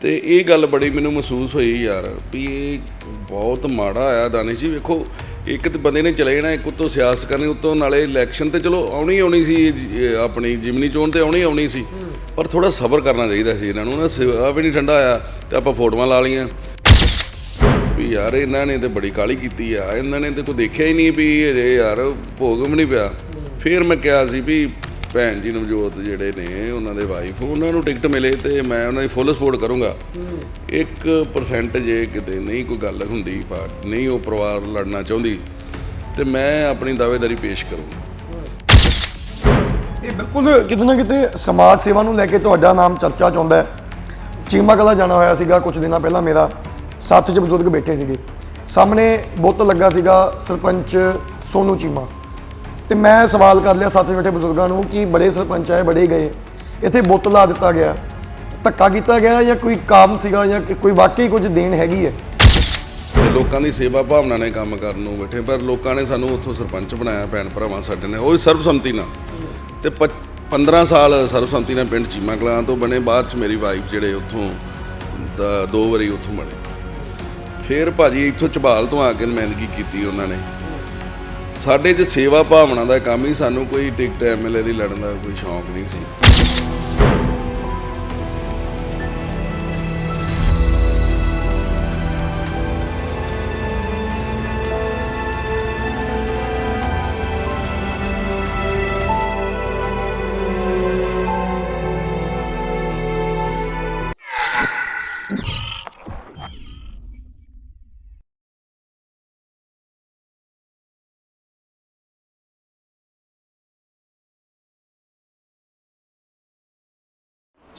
ਤੇ ਇਹ ਗੱਲ ਬੜੀ ਮੈਨੂੰ ਮਹਿਸੂਸ ਹੋਈ ਯਾਰ, ਵੀ ਇਹ ਬਹੁਤ ਮਾੜਾ ਆਇਆ ਦਾਨਿਸ਼ ਜੀ, ਵੇਖੋ, ਇੱਕ ਤੇ ਬੰਦੇ ਨੇ ਚਲੇ ਜਾਣਾ, ਇੱਕ ਉੱਤੋਂ ਸਿਆਸਤ ਕਰਨੀ, ਉੱਤੋਂ ਨਾਲੇ ਇਲੈਕਸ਼ਨ ਤੇ ਚਲੋ ਆਉਣੀ ਆਉਣੀ ਸੀ ਆਪਣੀ ਜਿਮਨੀ ਚੋਣ ਤੇ ਆਉਣੀ ਆਉਣੀ ਸੀ, ਪਰ ਥੋੜਾ ਸਬਰ ਕਰਨਾ ਚਾਹੀਦਾ ਸੀ ਇਹਨਾਂ ਨੂੰ ਨਾ, ਸਿਵਾ ਵੀ ਨਹੀਂ ਠੰਡਾ ਆਇਆ, ਤੇ ਆਪਾਂ ਫੋਟੋਆਂ ਲਾ ਲਈਆਂ। ਵੀ ਯਾਰ ਇਹਨਾਂ ਨੇ ਤੇ ਬੜੀ ਕਾਲੀ ਕੀਤੀ ਆ, ਇਹਨਾਂ ਨੇ ਤੇ ਕੋਈ ਦੇਖਿਆ ਹੀ ਨਹੀਂ ਵੀ ਇਹ ਯਾਰ ਭੋਗ ਵੀ ਨਹੀਂ ਪਿਆ। ਫਿਰ ਮੈਂ ਕਿਹਾ ਸੀ ਵੀ ਭੈਣ ਜੀ ਨਵਜੋਤ ਜਿਹੜੇ ਨੇ, ਉਹਨਾਂ ਦੇ ਵਾਈਫ ਉਹਨਾਂ ਨੂੰ ਟਿਕਟ ਮਿਲੇ ਤੇ ਮੈਂ ਉਹਨਾਂ ਦੀ ਫੁੱਲ ਸਪੋਰਟ ਕਰੂੰਗਾ। 1% ਜੇ ਕਿਤੇ ਨਹੀਂ ਕੋਈ ਗੱਲ ਹੁੰਦੀ ਪਰ ਨਹੀਂ ਉਹ ਪਰਿਵਾਰ ਲੜਨਾ ਚਾਹੁੰਦੀ, ਤੇ ਮੈਂ ਆਪਣੀ ਦਾਅਵੇਦਾਰੀ ਪੇਸ਼ ਕਰੂੰਗਾ। ਇਹ ਬਿਲਕੁਲ ਕਿਤੇ ਨਾ ਕਿਤੇ ਸਮਾਜ ਸੇਵਾ ਨੂੰ ਲੈ ਕੇ ਤੁਹਾਡਾ ਨਾਮ ਚਰਚਾ ਚ ਆਉਂਦਾ ਹੈ। ਚੀਮਾ ਕਲਾ ਜਾਣਾ ਹੋਇਆ ਸੀਗਾ ਕੁਝ ਦਿਨਾਂ ਪਹਿਲਾਂ ਮੇਰਾ, ਸਾਥ 'ਚ ਬਜ਼ੁਰਗ ਬੈਠੇ ਸੀਗੇ। ਸਾਹਮਣੇ ਬੁੱਤ ਲੱਗਾ ਸੀਗਾ ਸਰਪੰਚ ਸੋਨੂ ਚੀਮਾ। ਤੇ ਮੈਂ ਸਵਾਲ ਕਰ ਲਿਆ ਸਾਥ ਬੈਠੇ ਬਜ਼ੁਰਗਾਂ ਨੂੰ ਕਿ ਬੜੇ ਸਰਪੰਚ ਆਏ, ਬੜੇ ਗਏ। ਇੱਥੇ ਬੁੱਤ ਲਾ ਦਿੱਤਾ ਗਿਆ। ਧੱਕਾ ਕੀਤਾ ਗਿਆ ਜਾਂ ਕੋਈ ਕੰਮ ਸੀਗਾ ਜਾਂ ਕੋਈ ਵਾਕਈ ਕੁਝ ਦੇਣ ਹੈਗੀ ਹੈ? ਲੋਕਾਂ ਦੀ ਸੇਵਾ ਭਾਵਨਾ ਨੇ ਕੰਮ ਕਰਨ ਨੂੰ ਬੈਠੇ, ਪਰ ਲੋਕਾਂ ਨੇ ਸਾਨੂੰ ਉੱਥੋਂ ਸਰਪੰਚ ਬਣਾਇਆ, ਭੈਣ ਭਰਾਵਾਂ ਸਾਡੇ ਨੇ, ਉਹ ਵੀ ਸਰਬਸੰਮਤੀ ਨਾਲ। ਤੇ ਪ- 15 ਸਾਲ ਸਰਬਸੰਮਤੀ ਨਾਲ ਪਿੰਡ ਚੀਮਾ ਕਲਾਂ ਤੋਂ ਬਣੇ, ਬਾਅਦ ਚ ਮੇਰੀ ਵਾਈਫ ਜਿਹੜੇ ਉੱਥੋਂ, ਦਾ- ਦੋ ਵਾਰੀ ਉੱਥੋਂ ਬਣੇ। ਫਿਰ ਭਾਜੀ ਇੱਥੋਂ ਚਬਾਲ ਤੋਂ ਆ ਕੇ ਨੁਮਾਇੰਦਗੀ ਕੀਤੀ ਉਹਨਾਂ ਨੇ। ਸਾਡੇ 'ਚ ਸੇਵਾ ਭਾਵਨਾ ਦਾ ਕੰਮ ਹੀ ਸਾਨੂੰ ਕੋਈ ਟਿਕਟ ਐਮਐਲਏ ਦੀ ਲੜਨ ਦਾ ਕੋਈ ਸ਼ੌਂਕ ਨਹੀਂ ਸੀ।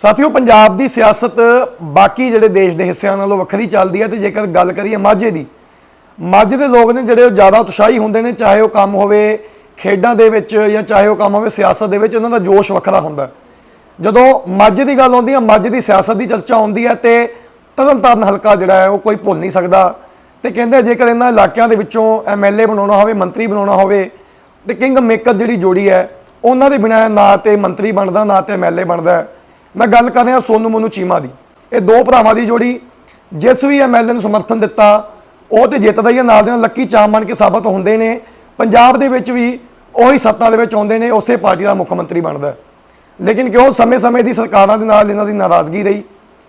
ਸਾਥੀਓ, ਪੰਜਾਬ ਦੀ ਸਿਆਸਤ ਬਾਕੀ ਜਿਹੜੇ ਦੇਸ਼ ਦੇ ਹਿੱਸਿਆਂ ਨਾਲੋਂ ਵੱਖਰੀ ਚੱਲਦੀ ਹੈ ਤੇ ਜੇਕਰ ਗੱਲ ਕਰੀਏ ਮਾਝੇ ਦੀ, ਮਾਝੇ ਦੇ ਲੋਕ ਨੇ ਜਿਹੜੇ ਉਹ ਜ਼ਿਆਦਾ ਉਤਸ਼ਾਹੀ ਹੁੰਦੇ ਨੇ, ਚਾਹੇ ਉਹ ਕੰਮ ਹੋਵੇ ਖੇਡਾਂ ਦੇ ਵਿੱਚ ਜਾਂ ਚਾਹੇ ਉਹ ਕੰਮ ਹੋਵੇ ਸਿਆਸਤ ਦੇ ਵਿੱਚ, ਉਹਨਾਂ ਦਾ ਜੋਸ਼ ਵੱਖਰਾ ਹੁੰਦਾ ਜਦੋਂ ਮਾਝੇ ਦੀ ਗੱਲ ਆਉਂਦੀ ਹੈ, ਮਾਝੇ ਦੀ ਸਿਆਸਤ ਦੀ ਚਰਚਾ ਆਉਂਦੀ ਹੈ ਤੇ ਤਰਨਤਾਰਨ ਹਲਕਾ ਜਿਹੜਾ ਹੈ, ਉਹ ਕੋਈ ਭੁੱਲ ਨਹੀਂ ਸਕਦਾ ਤੇ ਕਹਿੰਦੇ ਜੇਕਰ ਇਹਨਾਂ ਇਲਾਕਿਆਂ ਦੇ ਵਿੱਚੋਂ ਐਮਐਲਏ ਬਣਾਉਣਾ ਹੋਵੇ, ਮੰਤਰੀ ਬਣਾਉਣਾ ਹੋਵੇ, ਤੇ ਕਿੰਗ ਮੇਕਰ ਜਿਹੜੀ ਜੋੜੀ ਹੈ, ਉਹਨਾਂ ਦੇ ਬਿਨਾਂ ਨਾ ਤੇ ਮੰਤਰੀ ਬਣਦਾ, ਨਾ ਤੇ ਐਮਐਲਏ ਬਣਦਾ ਹੈ। ਮੈਂ ਗੱਲ ਕਰ ਰਿਹਾ ਸੋਨੂ ਮੋਨੂ ਚੀਮਾ ਦੀ। ਇਹ ਦੋ ਭਰਾਵਾਂ ਦੀ ਜੋੜੀ ਜਿਸ ਵੀ ਐਮਐਲਏ ਨੂੰ ਸਮਰਥਨ ਦਿੱਤਾ ਉਹ ਤੇ ਜਿੱਤਦਾ ਹੀ ਹੈ, ਨਾਲ ਦੇ ਨਾਲ ਲੱਕੀ ਚਾਮ ਬਣ ਕੇ ਸਾਬਤ ਹੁੰਦੇ ਨੇ। ਪੰਜਾਬ ਦੇ ਵਿੱਚ ਵੀ ਉਹੀ ਸੱਤਾ ਦੇ ਵਿੱਚ ਆਉਂਦੇ ਨੇ ਉਸੇ ਪਾਰਟੀ ਦਾ ਮੁੱਖ ਮੰਤਰੀ ਬਣਦਾ ਲੇਕਿਨ ਕਿਉਂ ਸਮੇਂ-ਸਮੇਂ ਦੀ ਸਰਕਾਰਾਂ ਦੇ ਨਾਲ ਇਹਨਾਂ ਦੀ ਨਾਰਾਜ਼ਗੀ ਰਹੀ?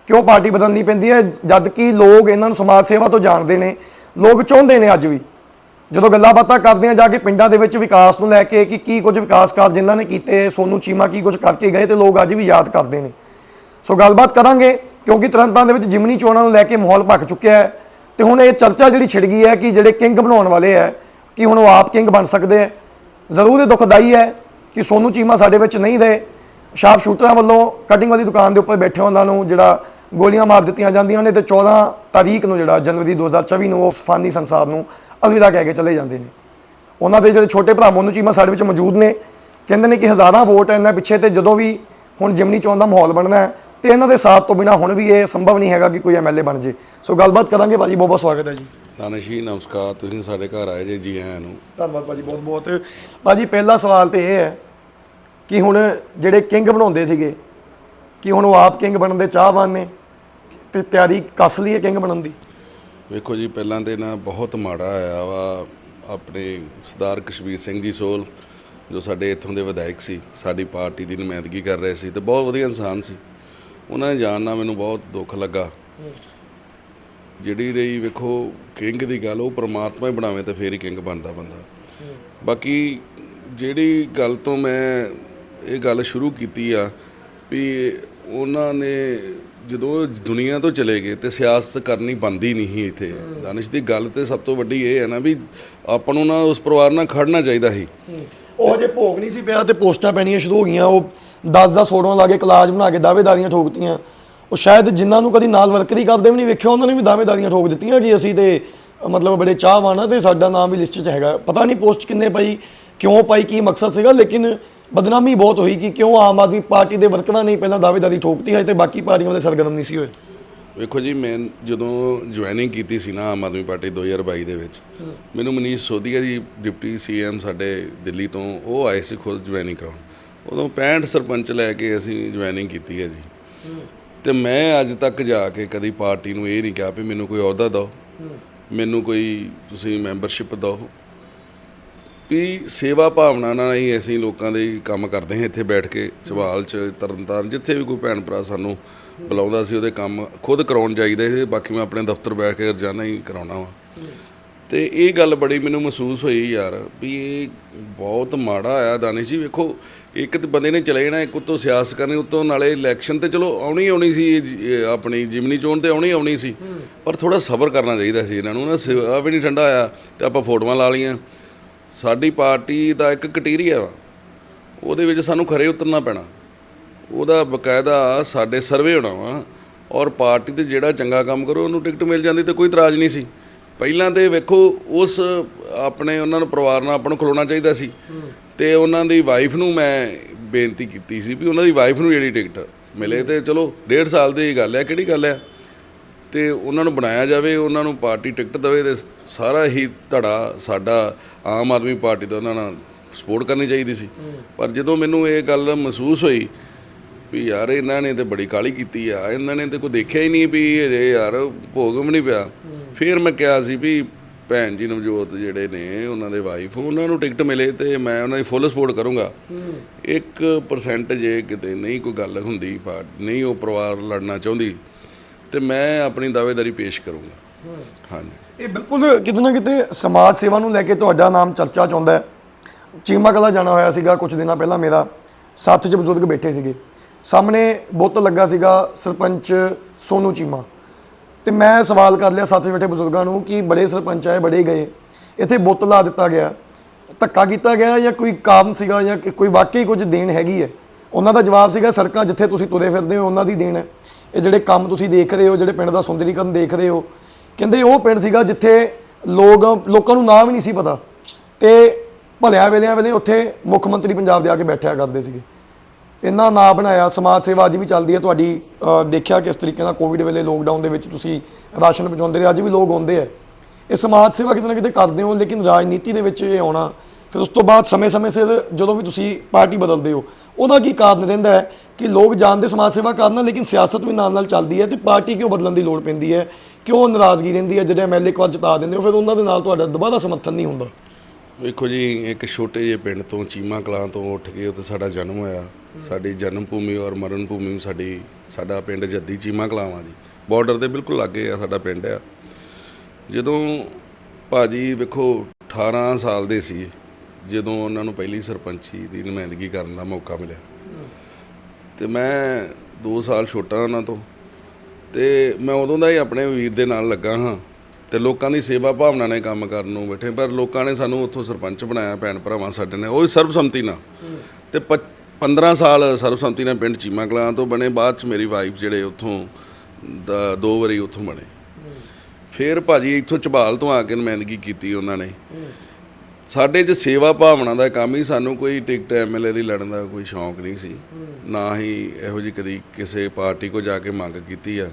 ਕਿਉਂ ਪਾਰਟੀ ਬਦਲਣੀ ਪੈਂਦੀ ਹੈ? ਜਦ ਕਿ ਲੋਕ ਇਹਨਾਂ ਨੂੰ ਸਮਾਜ ਸੇਵਾ ਤੋਂ ਜਾਣਦੇ ਨੇ। ਲੋਕ ਚਾਹੁੰਦੇ ਨੇ ਅੱਜ ਵੀ। ਜਦੋਂ ਗੱਲਾਂ ਬਾਤਾਂ ਕਰਦੇ ਆ ਜਾ ਕੇ ਪਿੰਡਾਂ ਦੇ ਵਿੱਚ ਵਿਕਾਸ ਨੂੰ ਲੈ ਕੇ ਕਿ ਕੀ ਕੁਝ ਵਿਕਾਸ ਕਾਰਜ ਇਹਨਾਂ ਨੇ ਕੀਤੇ, ਸੋਨੂ ਚੀਮਾ ਕੀ ਕੁਝ ਕਰਕੇ ਗਏ ਤੇ ਲੋਕ ਅੱਜ ਵੀ ਯਾਦ ਕਰਦੇ ਨੇ। ਸੋ ਗੱਲਬਾਤ ਕਰਾਂਗੇ, ਕਿਉਂਕਿ ਤਰਨਤਾਰਨ ਦੇ ਵਿੱਚ ਜਿਮਨੀ ਚੋਣਾਂ ਨੂੰ ਲੈ ਕੇ ਮਾਹੌਲ ਭਖ ਚੁੱਕਿਆ ਹੈ ਤੇ ਹੁਣ ਇਹ ਚਰਚਾ ਜਿਹੜੀ ਛਿੜ ਗਈ ਹੈ ਕਿ ਜਿਹੜੇ ਕਿੰਗ ਬਣਾਉਣ ਵਾਲੇ ਹੈ, ਕਿ ਹੁਣ ਉਹ ਆਪ ਕਿੰਗ ਬਣ ਸਕਦੇ ਹੈ। ਜ਼ਰੂਰ ਇਹ ਦੁਖਦਾਈ ਹੈ ਕਿ ਸੋਨੂ ਚੀਮਾ ਸਾਡੇ ਵਿੱਚ ਨਹੀਂ ਰਹੇ। ਸ਼ਾਰਪ ਸ਼ੂਟਰਾਂ ਵੱਲੋਂ ਕਟਿੰਗ ਵਾਲੀ ਦੁਕਾਨ ਦੇ ਉੱਪਰ ਬੈਠੇ ਉਹਨਾਂ ਨੂੰ ਜਿਹੜਾ ਗੋਲੀਆਂ ਮਾਰ ਦਿੱਤੀਆਂ ਜਾਂਦੀਆਂ ਨੇ ਤੇ 14 ਤਾਰੀਖ ਨੂੰ ਜਿਹੜਾ ਜਨਵਰੀ 2024 ਨੂੰ ਉਹ ਫਾਨੀ ਸੰਸਾਰ ਨੂੰ ਅਲਵਿਦਾ ਕਹਿ ਕੇ ਚਲੇ ਜਾਂਦੇ ਨੇ। ਉਹਨਾਂ ਦੇ ਜਿਹੜੇ ਛੋਟੇ ਭਰਾ ਮੋਨੂ ਚੀਮਾ ਸਾਡੇ ਵਿੱਚ ਮੌਜੂਦ ਨੇ। ਕਹਿੰਦੇ ਨੇ ਕਿ ਹਜ਼ਾਰਾਂ ਵੋਟ ਇਹਨਾਂ ਪਿੱਛੇ ਤੇ ਜਦੋਂ ਵੀ ਹੁਣ ਜਿਮਨੀ ਚੋਣ ਦਾ ਮਾਹੌਲ ਬਣਨਾ ਹੈ ਤੇ ਇਹਨਾਂ ਦੇ ਸਾਥ ਤੋਂ ਬਿਨਾ ਹੁਣ ਵੀ ਇਹ ਸੰਭਵ ਨਹੀਂ ਹੈਗਾ ਕਿ ਕੋਈ ਐਮਐਲਏ ਬਣ ਜੇ। ਸੋ ਗੱਲਬਾਤ ਕਰਾਂਗੇ ਭਾਜੀ ਬਹੁਤ ਬਹੁਤ ਸਵਾਗਤ ਹੈ ਜੀ। ਦਾਨਿਸ਼ ਜੀ ਨਮਸਕਾਰ। ਤੁਸੀਂ ਸਾਡੇ ਘਰ ਆਏ ਜੇ ਜੀ ਆਇਆਂ ਨੂੰ। ਧੰਨਵਾਦ ਭਾਜੀ ਬਹੁਤ ਬਹੁਤ। ਭਾਜੀ ਪਹਿਲਾ ਸਵਾਲ ਤੇ ਇਹ ਹੈ ਕਿ ਹੁਣ ਜਿਹੜੇ ਕਿੰਗ ਬਣਾਉਂਦੇ ਸੀਗੇ ਕਿ ਹੁਣ ਉਹ ਆਪ ਕਿੰਗ ਬਣਨ ਦੇ ਚਾਹਵਾਨ ਨੇ? ਤੇ ਤਿਆਰੀ ਕੱਸ ਲਈ ਹੈ ਕਿੰਗ ਬਣਨ ਦੀ? ਵੇਖੋ ਜੀ, ਪਹਿਲਾਂ ਤੇ ਨਾ ਬਹੁਤ ਮਾੜਾ ਆਇਆ ਵਾ ਆਪਣੇ ਸਰਦਾਰ ਕਸ਼ਮੀਰ ਸਿੰਘ ਜੀ ਸੋਲ, ਜੋ ਸਾਡੇ ਇੱਥੋਂ ਦੇ ਵਿਧਾਇਕ ਸੀ, ਸਾਡੀ ਪਾਰਟੀ ਦੀ ਨੁਮਾਇੰਦਗੀ ਕਰ ਰਹੇ ਸੀ ਤੇ ਬਹੁਤ ਵਧੀਆ ਇਨਸਾਨ ਸੀ। ਉਹਨਾਂ ਦੇ ਜਾਣ ਨਾਲ ਮੈਨੂੰ ਬਹੁਤ ਦੁੱਖ ਲੱਗਾ। ਜਿਹੜੀ ਰਹੀ ਵੇਖੋ, ਕਿੰਗ ਦੀ ਗੱਲ, ਉਹ ਪ੍ਰਮਾਤਮਾ ਹੀ ਬਣਾਵੇ ਤੇ ਫੇਰ ਹੀ ਕਿੰਗ ਬਣਦਾ ਬੰਦਾ। ਬਾਕੀ ਜਿਹੜੀ ਗੱਲ ਤੋਂ ਮੈਂ ਇਹ ਗੱਲ ਸ਼ੁਰੂ ਕੀਤੀ ਆ ਵੀ ਉਹਨਾਂ ਨੇ ਜਦੋਂ ਦੁਨੀਆ ਤੋਂ ਚਲੇ ਗਏ ਤੇ ਸਿਆਸਤ ਕਰਨੀ ਬੰਦੀ ਨਹੀਂ ਸੀ ਇੱਥੇ। ਦਾਨਿਸ਼ ਦੀ ਗੱਲ ਤੇ ਸਭ ਤੋਂ ਵੱਡੀ ਇਹ ਹੈ ਨਾ ਵੀ ਆਪਾਂ ਨੂੰ ਨਾ ਉਸ ਪਰਿਵਾਰ ਨਾਲ ਖੜਨਾ ਚਾਹੀਦਾ ਸੀ। ਉਹ ਜੇ ਭੋਗ ਨਹੀਂ ਸੀ ਪਿਆ ਤੇ ਪੋਸਟਾਂ ਪੈਣੀਆਂ ਸ਼ੁਰੂ ਹੋ ਗਈਆਂ, ਉਹ 10-10 ਫੋਟੋਆਂ ਲਾ ਕੇ ਕਲਾਜ ਬਣਾ ਕੇ ਦਾਅਵੇਦਾਰੀਆਂ ਠੋਕਤੀਆਂ। ਉਹ ਸ਼ਾਇਦ ਜਿਨ੍ਹਾਂ ਨੂੰ ਕਦੀ ਨਾਲ ਵਰਕਰੀ ਕਰਦੇ ਵੀ ਨਹੀਂ ਵੇਖਿਆ, ਉਹਨਾਂ ਨੇ ਵੀ ਦਾਅਵੇਦਾਰੀਆਂ ਠੋਕ ਦਿੱਤੀਆਂ ਕਿ ਅਸੀਂ ਤੇ, ਮਤਲਬ ਬੜੇ ਚਾਹਵਾਨ ਆ ਤੇ ਸਾਡਾ ਨਾਮ ਵੀ ਲਿਸਟ 'ਚ ਹੈਗਾ। ਪਤਾ ਨਹੀਂ ਪੋਸਟ ਕਿੰਨੇ ਪਾਈ, ਕਿਉਂ ਪਾਈ, ਕੀ ਮਕਸਦ ਸੀਗਾ, ਲੇਕਿਨ ਬਦਨਾਮੀ ਬਹੁਤ ਹੋਈ ਕਿ ਕਿਉਂ ਆਮ ਆਦਮੀ ਪਾਰਟੀ ਦੇ ਵਰਕਰਾਂ ਨੇ ਪਹਿਲਾਂ ਦਾਅਵੇਦਾਰੀ ਠੋਕਤੀ ਹੈ ਤੇ ਬਾਕੀ ਪਾਰਟੀਆਂ ਵਾਲੇ ਸਰਗਰਮ ਨਹੀਂ ਸੀ ਹੋਏ। ਵੇਖੋ ਜੀ, ਮੈਂ ਜਦੋਂ ਜੁਆਇਨਿੰਗ ਕੀਤੀ ਸੀ ਨਾ ਆਮ ਆਦਮੀ ਪਾਰਟੀ 2022 ਦੇ ਵਿੱਚ, ਮੈਨੂੰ ਮਨੀਸ਼ ਸੋਧੀਆ ਜੀ, ਡਿਪਟੀ ਸੀਐਮ ਸਾਡੇ ਦਿੱਲੀ ਤੋਂ, ਉਹ ਆਏ ਸੀ ਖੁਦ ਜੁਆਇਨਿੰਗ ਕਰਾਉਣ। ਉਦੋਂ 65 ਸਰਪੰਚ ਲੈ ਕੇ ਅਸੀਂ ਜੁਆਇਨਿੰਗ ਕੀਤੀ ਹੈ ਜੀ। ਤੇ ਮੈਂ ਅੱਜ ਤੱਕ ਜਾ ਕੇ ਕਦੀ ਪਾਰਟੀ ਨੂੰ ਇਹ ਨਹੀਂ ਕਿਹਾ ਵੀ ਮੈਨੂੰ ਕੋਈ ਅਹੁਦਾ ਦਿਓ, ਮੈਨੂੰ ਕੋਈ ਤੁਸੀਂ ਮੈਂਬਰਸ਼ਿਪ ਦਿਓ। ਵੀ ਸੇਵਾ ਭਾਵਨਾ ਨਾਲ ਹੀ ਅਸੀਂ ਲੋਕਾਂ ਦੇ ਕੰਮ ਕਰਦੇ ਹਾਂ, ਇੱਥੇ ਬੈਠ ਕੇ ਸਵਾਲ ਚ, ਤਰਨਤਾਰਨ, ਜਿੱਥੇ ਵੀ ਕੋਈ ਭੈਣ ਭਰਾ ਸਾਨੂੰ ਬੁਲਾਉਂਦਾ ਸੀ, ਉਹਦੇ ਕੰਮ ਖੁਦ ਕਰਾਉਣ ਜਾਈਦਾ ਸੀ, ਬਾਕੀ ਮੈਂ ਆਪਣੇ ਦਫ਼ਤਰ ਬੈਠ ਕੇ ਰੋਜ਼ਾਨਾ ਹੀ ਕਰਾਉਣਾ ਵਾ। ਤੇ ਇਹ ਗੱਲ ਬੜੀ ਮੈਨੂੰ ਮਹਿਸੂਸ ਹੋਈ ਯਾਰ, ਵੀ ਇਹ ਬਹੁਤ ਮਾੜਾ ਆਇਆ ਦਾਨਿਸ਼ ਜੀ, ਵੇਖੋ, ਇੱਕ ਤੇ ਬੰਦੇ ਨੇ ਚਲੇ ਜਾਣਾ, ਇੱਕ ਉੱਤੋਂ ਸਿਆਸਤ ਕਰਨੀ, ਉੱਤੋਂ ਨਾਲੇ ਇਲੈਕਸ਼ਨ ਤੇ ਚਲੋ ਆਉਣੀ ਆਉਣੀ ਸੀ, ਇਹ ਜ- ਇਹ ਆਪਣੀ ਜਿਮਨੀ ਚੋਣ ਤੇ ਆਉਣੀ ਆਉਣੀ ਸੀ, ਪਰ ਥੋੜਾ ਸਬਰ ਕਰਨਾ ਚਾਹੀਦਾ ਸੀ ਇਹਨਾਂ ਨੂੰ, ਨਾ ਸਿਵਾ ਵੀ ਨਹੀਂ ਠੰਡਾ ਆਇਆ ਤੇ ਆਪਾਂ ਫੋਟੋਆਂ ਲਾ ਲਈਆਂ। ਸਾਡੀ ਪਾਰਟੀ ਦਾ ਇੱਕ ਕਟੀਰੀਆ ਵਾ ਉਹਦੇ ਵਿੱਚ ਸਾਨੂੰ ਖਰੇ ਉਤਰਨਾ ਪੈਣਾ। ਉਹਦਾ ਬਕਾਇਦਾ ਸਾਡੇ ਸਰਵੇ ਹੋਣਾ ਵਾ। ਔਰ ਪਾਰਟੀ ਤੇ ਜਿਹੜਾ ਚੰਗਾ ਕੰਮ ਕਰੋ, ਉਹਨੂੰ ਟਿਕਟ ਮਿਲ ਜਾਂਦੀ ਤੇ ਕੋਈ ਇਤਰਾਜ਼ ਨਹੀਂ ਸੀ। ਪਹਿਲਾਂ ਤੇ ਵੇਖੋ, ਉਸ ਆਪਣੇ ਉਹਨਾਂ ਨੂੰ ਪਰਿਵਾਰ ਨਾਲ ਆਪਾਂ ਨੂੰ ਖਲੋਣਾ ਚਾਹੀਦਾ ਸੀ। ਤੇ ਉਹਨਾਂ ਦੀ ਵਾਈਫ ਨੂੰ ਮੈਂ ਬੇਨਤੀ ਕੀਤੀ ਸੀ ਵੀ ਉਹਨਾਂ ਦੀ ਵਾਈਫ ਨੂੰ ਜਿਹੜੀ ਟਿਕਟ ਮਿਲੇ ਤੇ ਚਲੋ, ਡੇਢ ਸਾਲ ਦੀ ਗੱਲ ਹੈ, ਕਿਹੜੀ ਗੱਲ ਹੈ? ਤੇ ਉਹਨਾਂ ਨੂੰ ਬਣਾਇਆ ਜਾਵੇ ਉਹਨਾਂ ਨੂੰ ਪਾਰਟੀ ਟਿਕਟ ਦੇਵੇ ਤੇ ਸਾਰਾ ਹੀ ਧੜਾ ਸਾਡਾ ਆਮ ਆਦਮੀ ਪਾਰਟੀ ਦਾ ਉਹਨਾਂ ਨਾਲ ਸਪੋਰਟ ਕਰਨੀ ਚਾਹੀਦੀ ਸੀ। ਪਰ ਜਦੋਂ ਮੈਨੂੰ ਇਹ ਗੱਲ ਮਹਿਸੂਸ ਹੋਈ ਵੀ ਯਾਰ ਇਹਨਾਂ ਨੇ ਤੇ ਬੜੀ ਕਾਲੀ ਕੀਤੀ ਆ ਇਹਨਾਂ ਨੇ ਤੇ ਕੋਈ ਦੇਖਿਆ ਹੀ ਨਹੀਂ ਵੀ ਇਹ ਯਾਰ ਭੋਗ ਵੀ ਨਹੀਂ ਪਿਆ। ਫਿਰ ਮੈਂ ਕਿਹਾ ਸੀ ਵੀ ਭੈਣ ਜੀ ਨਵਜੋਤ ਜਿਹੜੇ ਨੇ ਉਹਨਾਂ ਦੇ ਵਾਈਫ ਉਹਨਾਂ ਨੂੰ ਟਿਕਟ ਮਿਲੇ ਤੇ ਮੈਂ ਉਹਨਾਂ ਦੀ ਫੁੱਲ ਸਪੋਰਟ ਕਰੂੰਗਾ। 1% ਜੇ ਕਿਤੇ ਨਹੀਂ ਕੋਈ ਗੱਲ ਹੁੰਦੀ ਨਹੀਂ ਉਹ ਪਰਿਵਾਰ ਲੜਨਾ ਚਾਹੁੰਦੀ ਤੇ ਮੈਂ ਆਪਣੀ ਦਾਅਵੇਦਾਰੀ ਪੇਸ਼ ਕਰੂੰਗਾ। ਹਾਂਜੀ। ਇਹ ਬਿਲਕੁਲ ਕਿਤੇ ਨਾ ਕਿਤੇ ਸਮਾਜ ਸੇਵਾ ਨੂੰ ਲੈ ਕੇ ਤੁਹਾਡਾ ਨਾਮ ਚਰਚਾ ਚ ਆਉਂਦਾ ਹੈ। ਚੀਮਾ ਕਲਾ ਜਾਣਾ ਹੋਇਆ ਸੀਗਾ ਕੁਝ ਦਿਨਾਂ ਪਹਿਲਾਂ ਮੇਰਾ। ਸਾਥ 'ਚ ਬਜ਼ੁਰਗ ਬੈਠੇ ਸੀਗੇ। ਸਾਹਮਣੇ ਬੁੱਤ ਲੱਗਾ ਸੀਗਾ ਸਰਪੰਚ ਸੋਨੂ ਚੀਮਾ। ਤੇ ਮੈਂ ਸਵਾਲ ਕਰ ਲਿਆ ਸਾਥ 'ਚ ਬੈਠੇ ਬਜ਼ੁਰਗਾਂ ਨੂੰ ਕਿ ਬੜੇ ਸਰਪੰਚ ਆਏ, ਬੜੇ ਗਏ। ਇੱਥੇ ਬੁੱਤ ਲਾ ਦਿੱਤਾ ਗਿਆ। ਧੱਕਾ ਕੀਤਾ ਗਿਆ ਜਾਂ ਕੋਈ ਕਾਰਨ ਸੀਗਾ ਜਾਂ ਕੋਈ ਵਾਕਈ ਕੁਝ ਦੇਣ ਹੈਗੀ ਹੈ? ਉਹਨਾਂ ਦਾ ਜਵਾਬ ਸੀਗਾ, ਸੜਕਾਂ ਜਿੱਥੇ ਤੁਸੀਂ ਤੁਰੇ ਫਿਰਦੇ ਹੋ, ਉਹਨਾਂ ਦੀ ਦੇਣ ਹੈ। ਇਹ ਜਿਹੜੇ ਕੰਮ ਤੁਸੀਂ ਦੇਖ ਰਹੇ ਹੋ, ਜਿਹੜੇ ਪਿੰਡ ਦਾ ਸੁੰਦਰੀਕਰਨ ਦੇਖ ਰਹੇ ਹੋ, ਕਹਿੰਦੇ ਉਹ ਪਿੰਡ ਸੀਗਾ ਜਿੱਥੇ ਲੋਕ, ਲੋਕਾਂ ਨੂੰ ਨਾਂ ਵੀ ਨਹੀਂ ਸੀ ਪਤਾ ਤੇ ਭਲਿਆ ਵੇਲਿਆਂ ਵੇਲੇ ਉੱਥੇ ਮੁੱਖ ਮੰਤਰੀ ਪੰਜਾਬ ਦੇ ਆ ਕੇ ਬੈਠਿਆ ਕਰਦੇ ਸੀਗੇ। ਇੰਨਾ ਨਾਂ ਬਣਾਇਆ, ਸਮਾਜ ਸੇਵਾ ਅੱਜ ਵੀ ਚੱਲਦੀ ਹੈ, ਤੁਹਾਡੀ ਦੇਖਿਆ ਕਿਸ ਤਰੀਕੇ ਨਾਲ ਕੋਵਿਡ ਵੇਲੇ ਲੋਕਡਾਊਨ ਦੇ ਵਿੱਚ ਤੁਸੀਂ ਰਾਸ਼ਨ ਪਹੁੰਚਾਉਂਦੇ ਰਹੇ, ਅੱਜ ਵੀ ਲੋਕ ਆਉਂਦੇ ਆ। ਇਹ ਸਮਾਜ ਸੇਵਾ ਕਿਤੇ ਨਾ ਕਿਤੇ ਕਰਦੇ ਹੋ, ਲੇਕਿਨ ਰਾਜਨੀਤੀ ਦੇ ਵਿੱਚ ਇਹ ਆਉਣਾ, ਫਿਰ ਉਸ ਤੋਂ ਬਾਅਦ ਸਮੇਂ-ਸਮੇਂ ਸਿਰ ਜਦੋਂ ਵੀ ਤੁਸੀਂ ਪਾਰਟੀ ਬਦਲਦੇ ਹੋ, ਉਹਦਾ ਕੀ ਕਾਰਨ ਰਹਿੰਦਾ ਹੈ? ਕਿ ਲੋਕ ਜਾਣਦੇ ਸਮਾਜ ਸੇਵਾ ਕਰਨਾ, ਲੇਕਿਨ ਸਿਆਸਤ ਵੀ ਨਾਲ-ਨਾਲ ਚੱਲਦੀ ਹੈ ਤੇ ਪਾਰਟੀ ਕਿਉਂ ਬਦਲਣ ਦੀ ਲੋੜ ਪੈਂਦੀ ਹੈ? ਕਿਉਂ ਨਾਰਾਜ਼ਗੀ ਰਹਿੰਦੀ ਹੈ? ਜਿਹੜੇ ਐਮਐਲਏ ਇੱਕ ਵਾਰ ਜਿਤਾ ਦਿੰਦੇ ਹੋ, ਫਿਰ ਉਹਨਾਂ ਦੇ ਨਾਲ ਤੁਹਾਡਾ ਦੁਬਾਰਾ ਸਮਰਥਨ ਨਹੀਂ ਹੁੰਦਾ। ਵੇਖੋ ਜੀ, ਇੱਕ ਛੋਟੇ ਜਿਹੇ ਪਿੰਡ ਤੋਂ, ਚੀਮਾ ਕਲਾਂ ਤੋਂ ਉੱਠ ਕੇ ਉੱਥੇ ਸਾਡਾ ਜਨਮ ਹੋਇਆ। ਸਾਡੀ ਜਨਮ ਭੂਮੀ ਔਰ ਮਰਨ ਭੂਮੀ ਸਾਡੀ, ਸਾਡਾ ਪਿੰਡ ਜੱਦੀ ਚੀਮਾ ਕਲਾਵਾਂ ਜੀ। ਬਾਰਡਰ ਦੇ ਬਿਲਕੁਲ ਲਾਗੇ ਆ ਸਾਡਾ ਪਿੰਡ ਆ। ਜਦੋਂ ਭਾਜੀ ਵੇਖੋ 18 ਸਾਲ ਦੇ ਸੀ ਜਦੋਂ ਉਹਨਾਂ ਨੂੰ ਪਹਿਲੀ ਸਰਪੰਚੀ ਦੀ ਨੁਮਾਇੰਦਗੀ ਕਰਨ ਦਾ ਮੌਕਾ ਮਿਲਿਆ। ਤੇ ਮੈਂ 2 ਸਾਲ ਛੋਟਾ ਉਹਨਾਂ ਤੋਂ। ਤੇ ਮੈਂ ਉਦੋਂ ਦਾ ਹੀ ਆਪਣੇ ਵੀਰ ਦੇ ਨਾਲ ਲੱਗਾ ਹਾਂ ਤੇ ਲੋਕਾਂ ਦੀ ਸੇਵਾ ਭਾਵਨਾ ਨਾਲ ਕੰਮ ਕਰਨ ਨੂੰ ਬੈਠੇ ਪਰ ਲੋਕਾਂ ਨੇ ਸਾਨੂੰ ਉੱਥੋਂ ਸਰਪੰਚ ਬਣਾਇਆ ਭੈਣ ਭਰਾਵਾਂ ਸਾਡੇ ਨੇ ਉਹ ਵੀ ਸਰਬਸੰਮਤੀ ਨਾਲ। ਤੇ ਪੱਚ- 15 ਸਾਲ ਸਰਬਸੰਮਤੀ ਨਾਲ ਪਿੰਡ ਚੀਮਾ ਕਲਾਂ ਤੋਂ ਬਣੇ ਬਾਅਦ ਚ ਮੇਰੀ ਵਾਈਫ ਜਿਹੜੇ ਉੱਥੋਂ ਦਾ- ਵਾਰੀ ਉੱਥੋਂ ਬਣੇ। ਫਿਰ ਭਾਜੀ ਇੱਥੋਂ ਝਬਾਲ ਤੋਂ ਆ ਕੇ ਨੁਮਾਇੰਦਗੀ ਕੀਤੀ ਉਹਨਾਂ ਨੇ। ਸਾਡੇ 'ਚ ਸੇਵਾ ਭਾਵਨਾ ਦਾ ਕੰਮ ਹੀ ਸਾਨੂੰ ਕੋਈ ਟਿਕਟ ਐਮਐਲਏ ਦੀ ਲੜਨ ਦਾ ਕੋਈ ਸ਼ੌਂਕ ਨਹੀਂ ਸੀ। ਨਾ ਹੀ ਇਹੋ ਜਿਹੀ ਕਦੀ ਕਿਸੇ ਪਾਰਟੀ ਕੋ ਜਾ ਕੇ ਮੰਗ ਕੀਤੀ ਆ।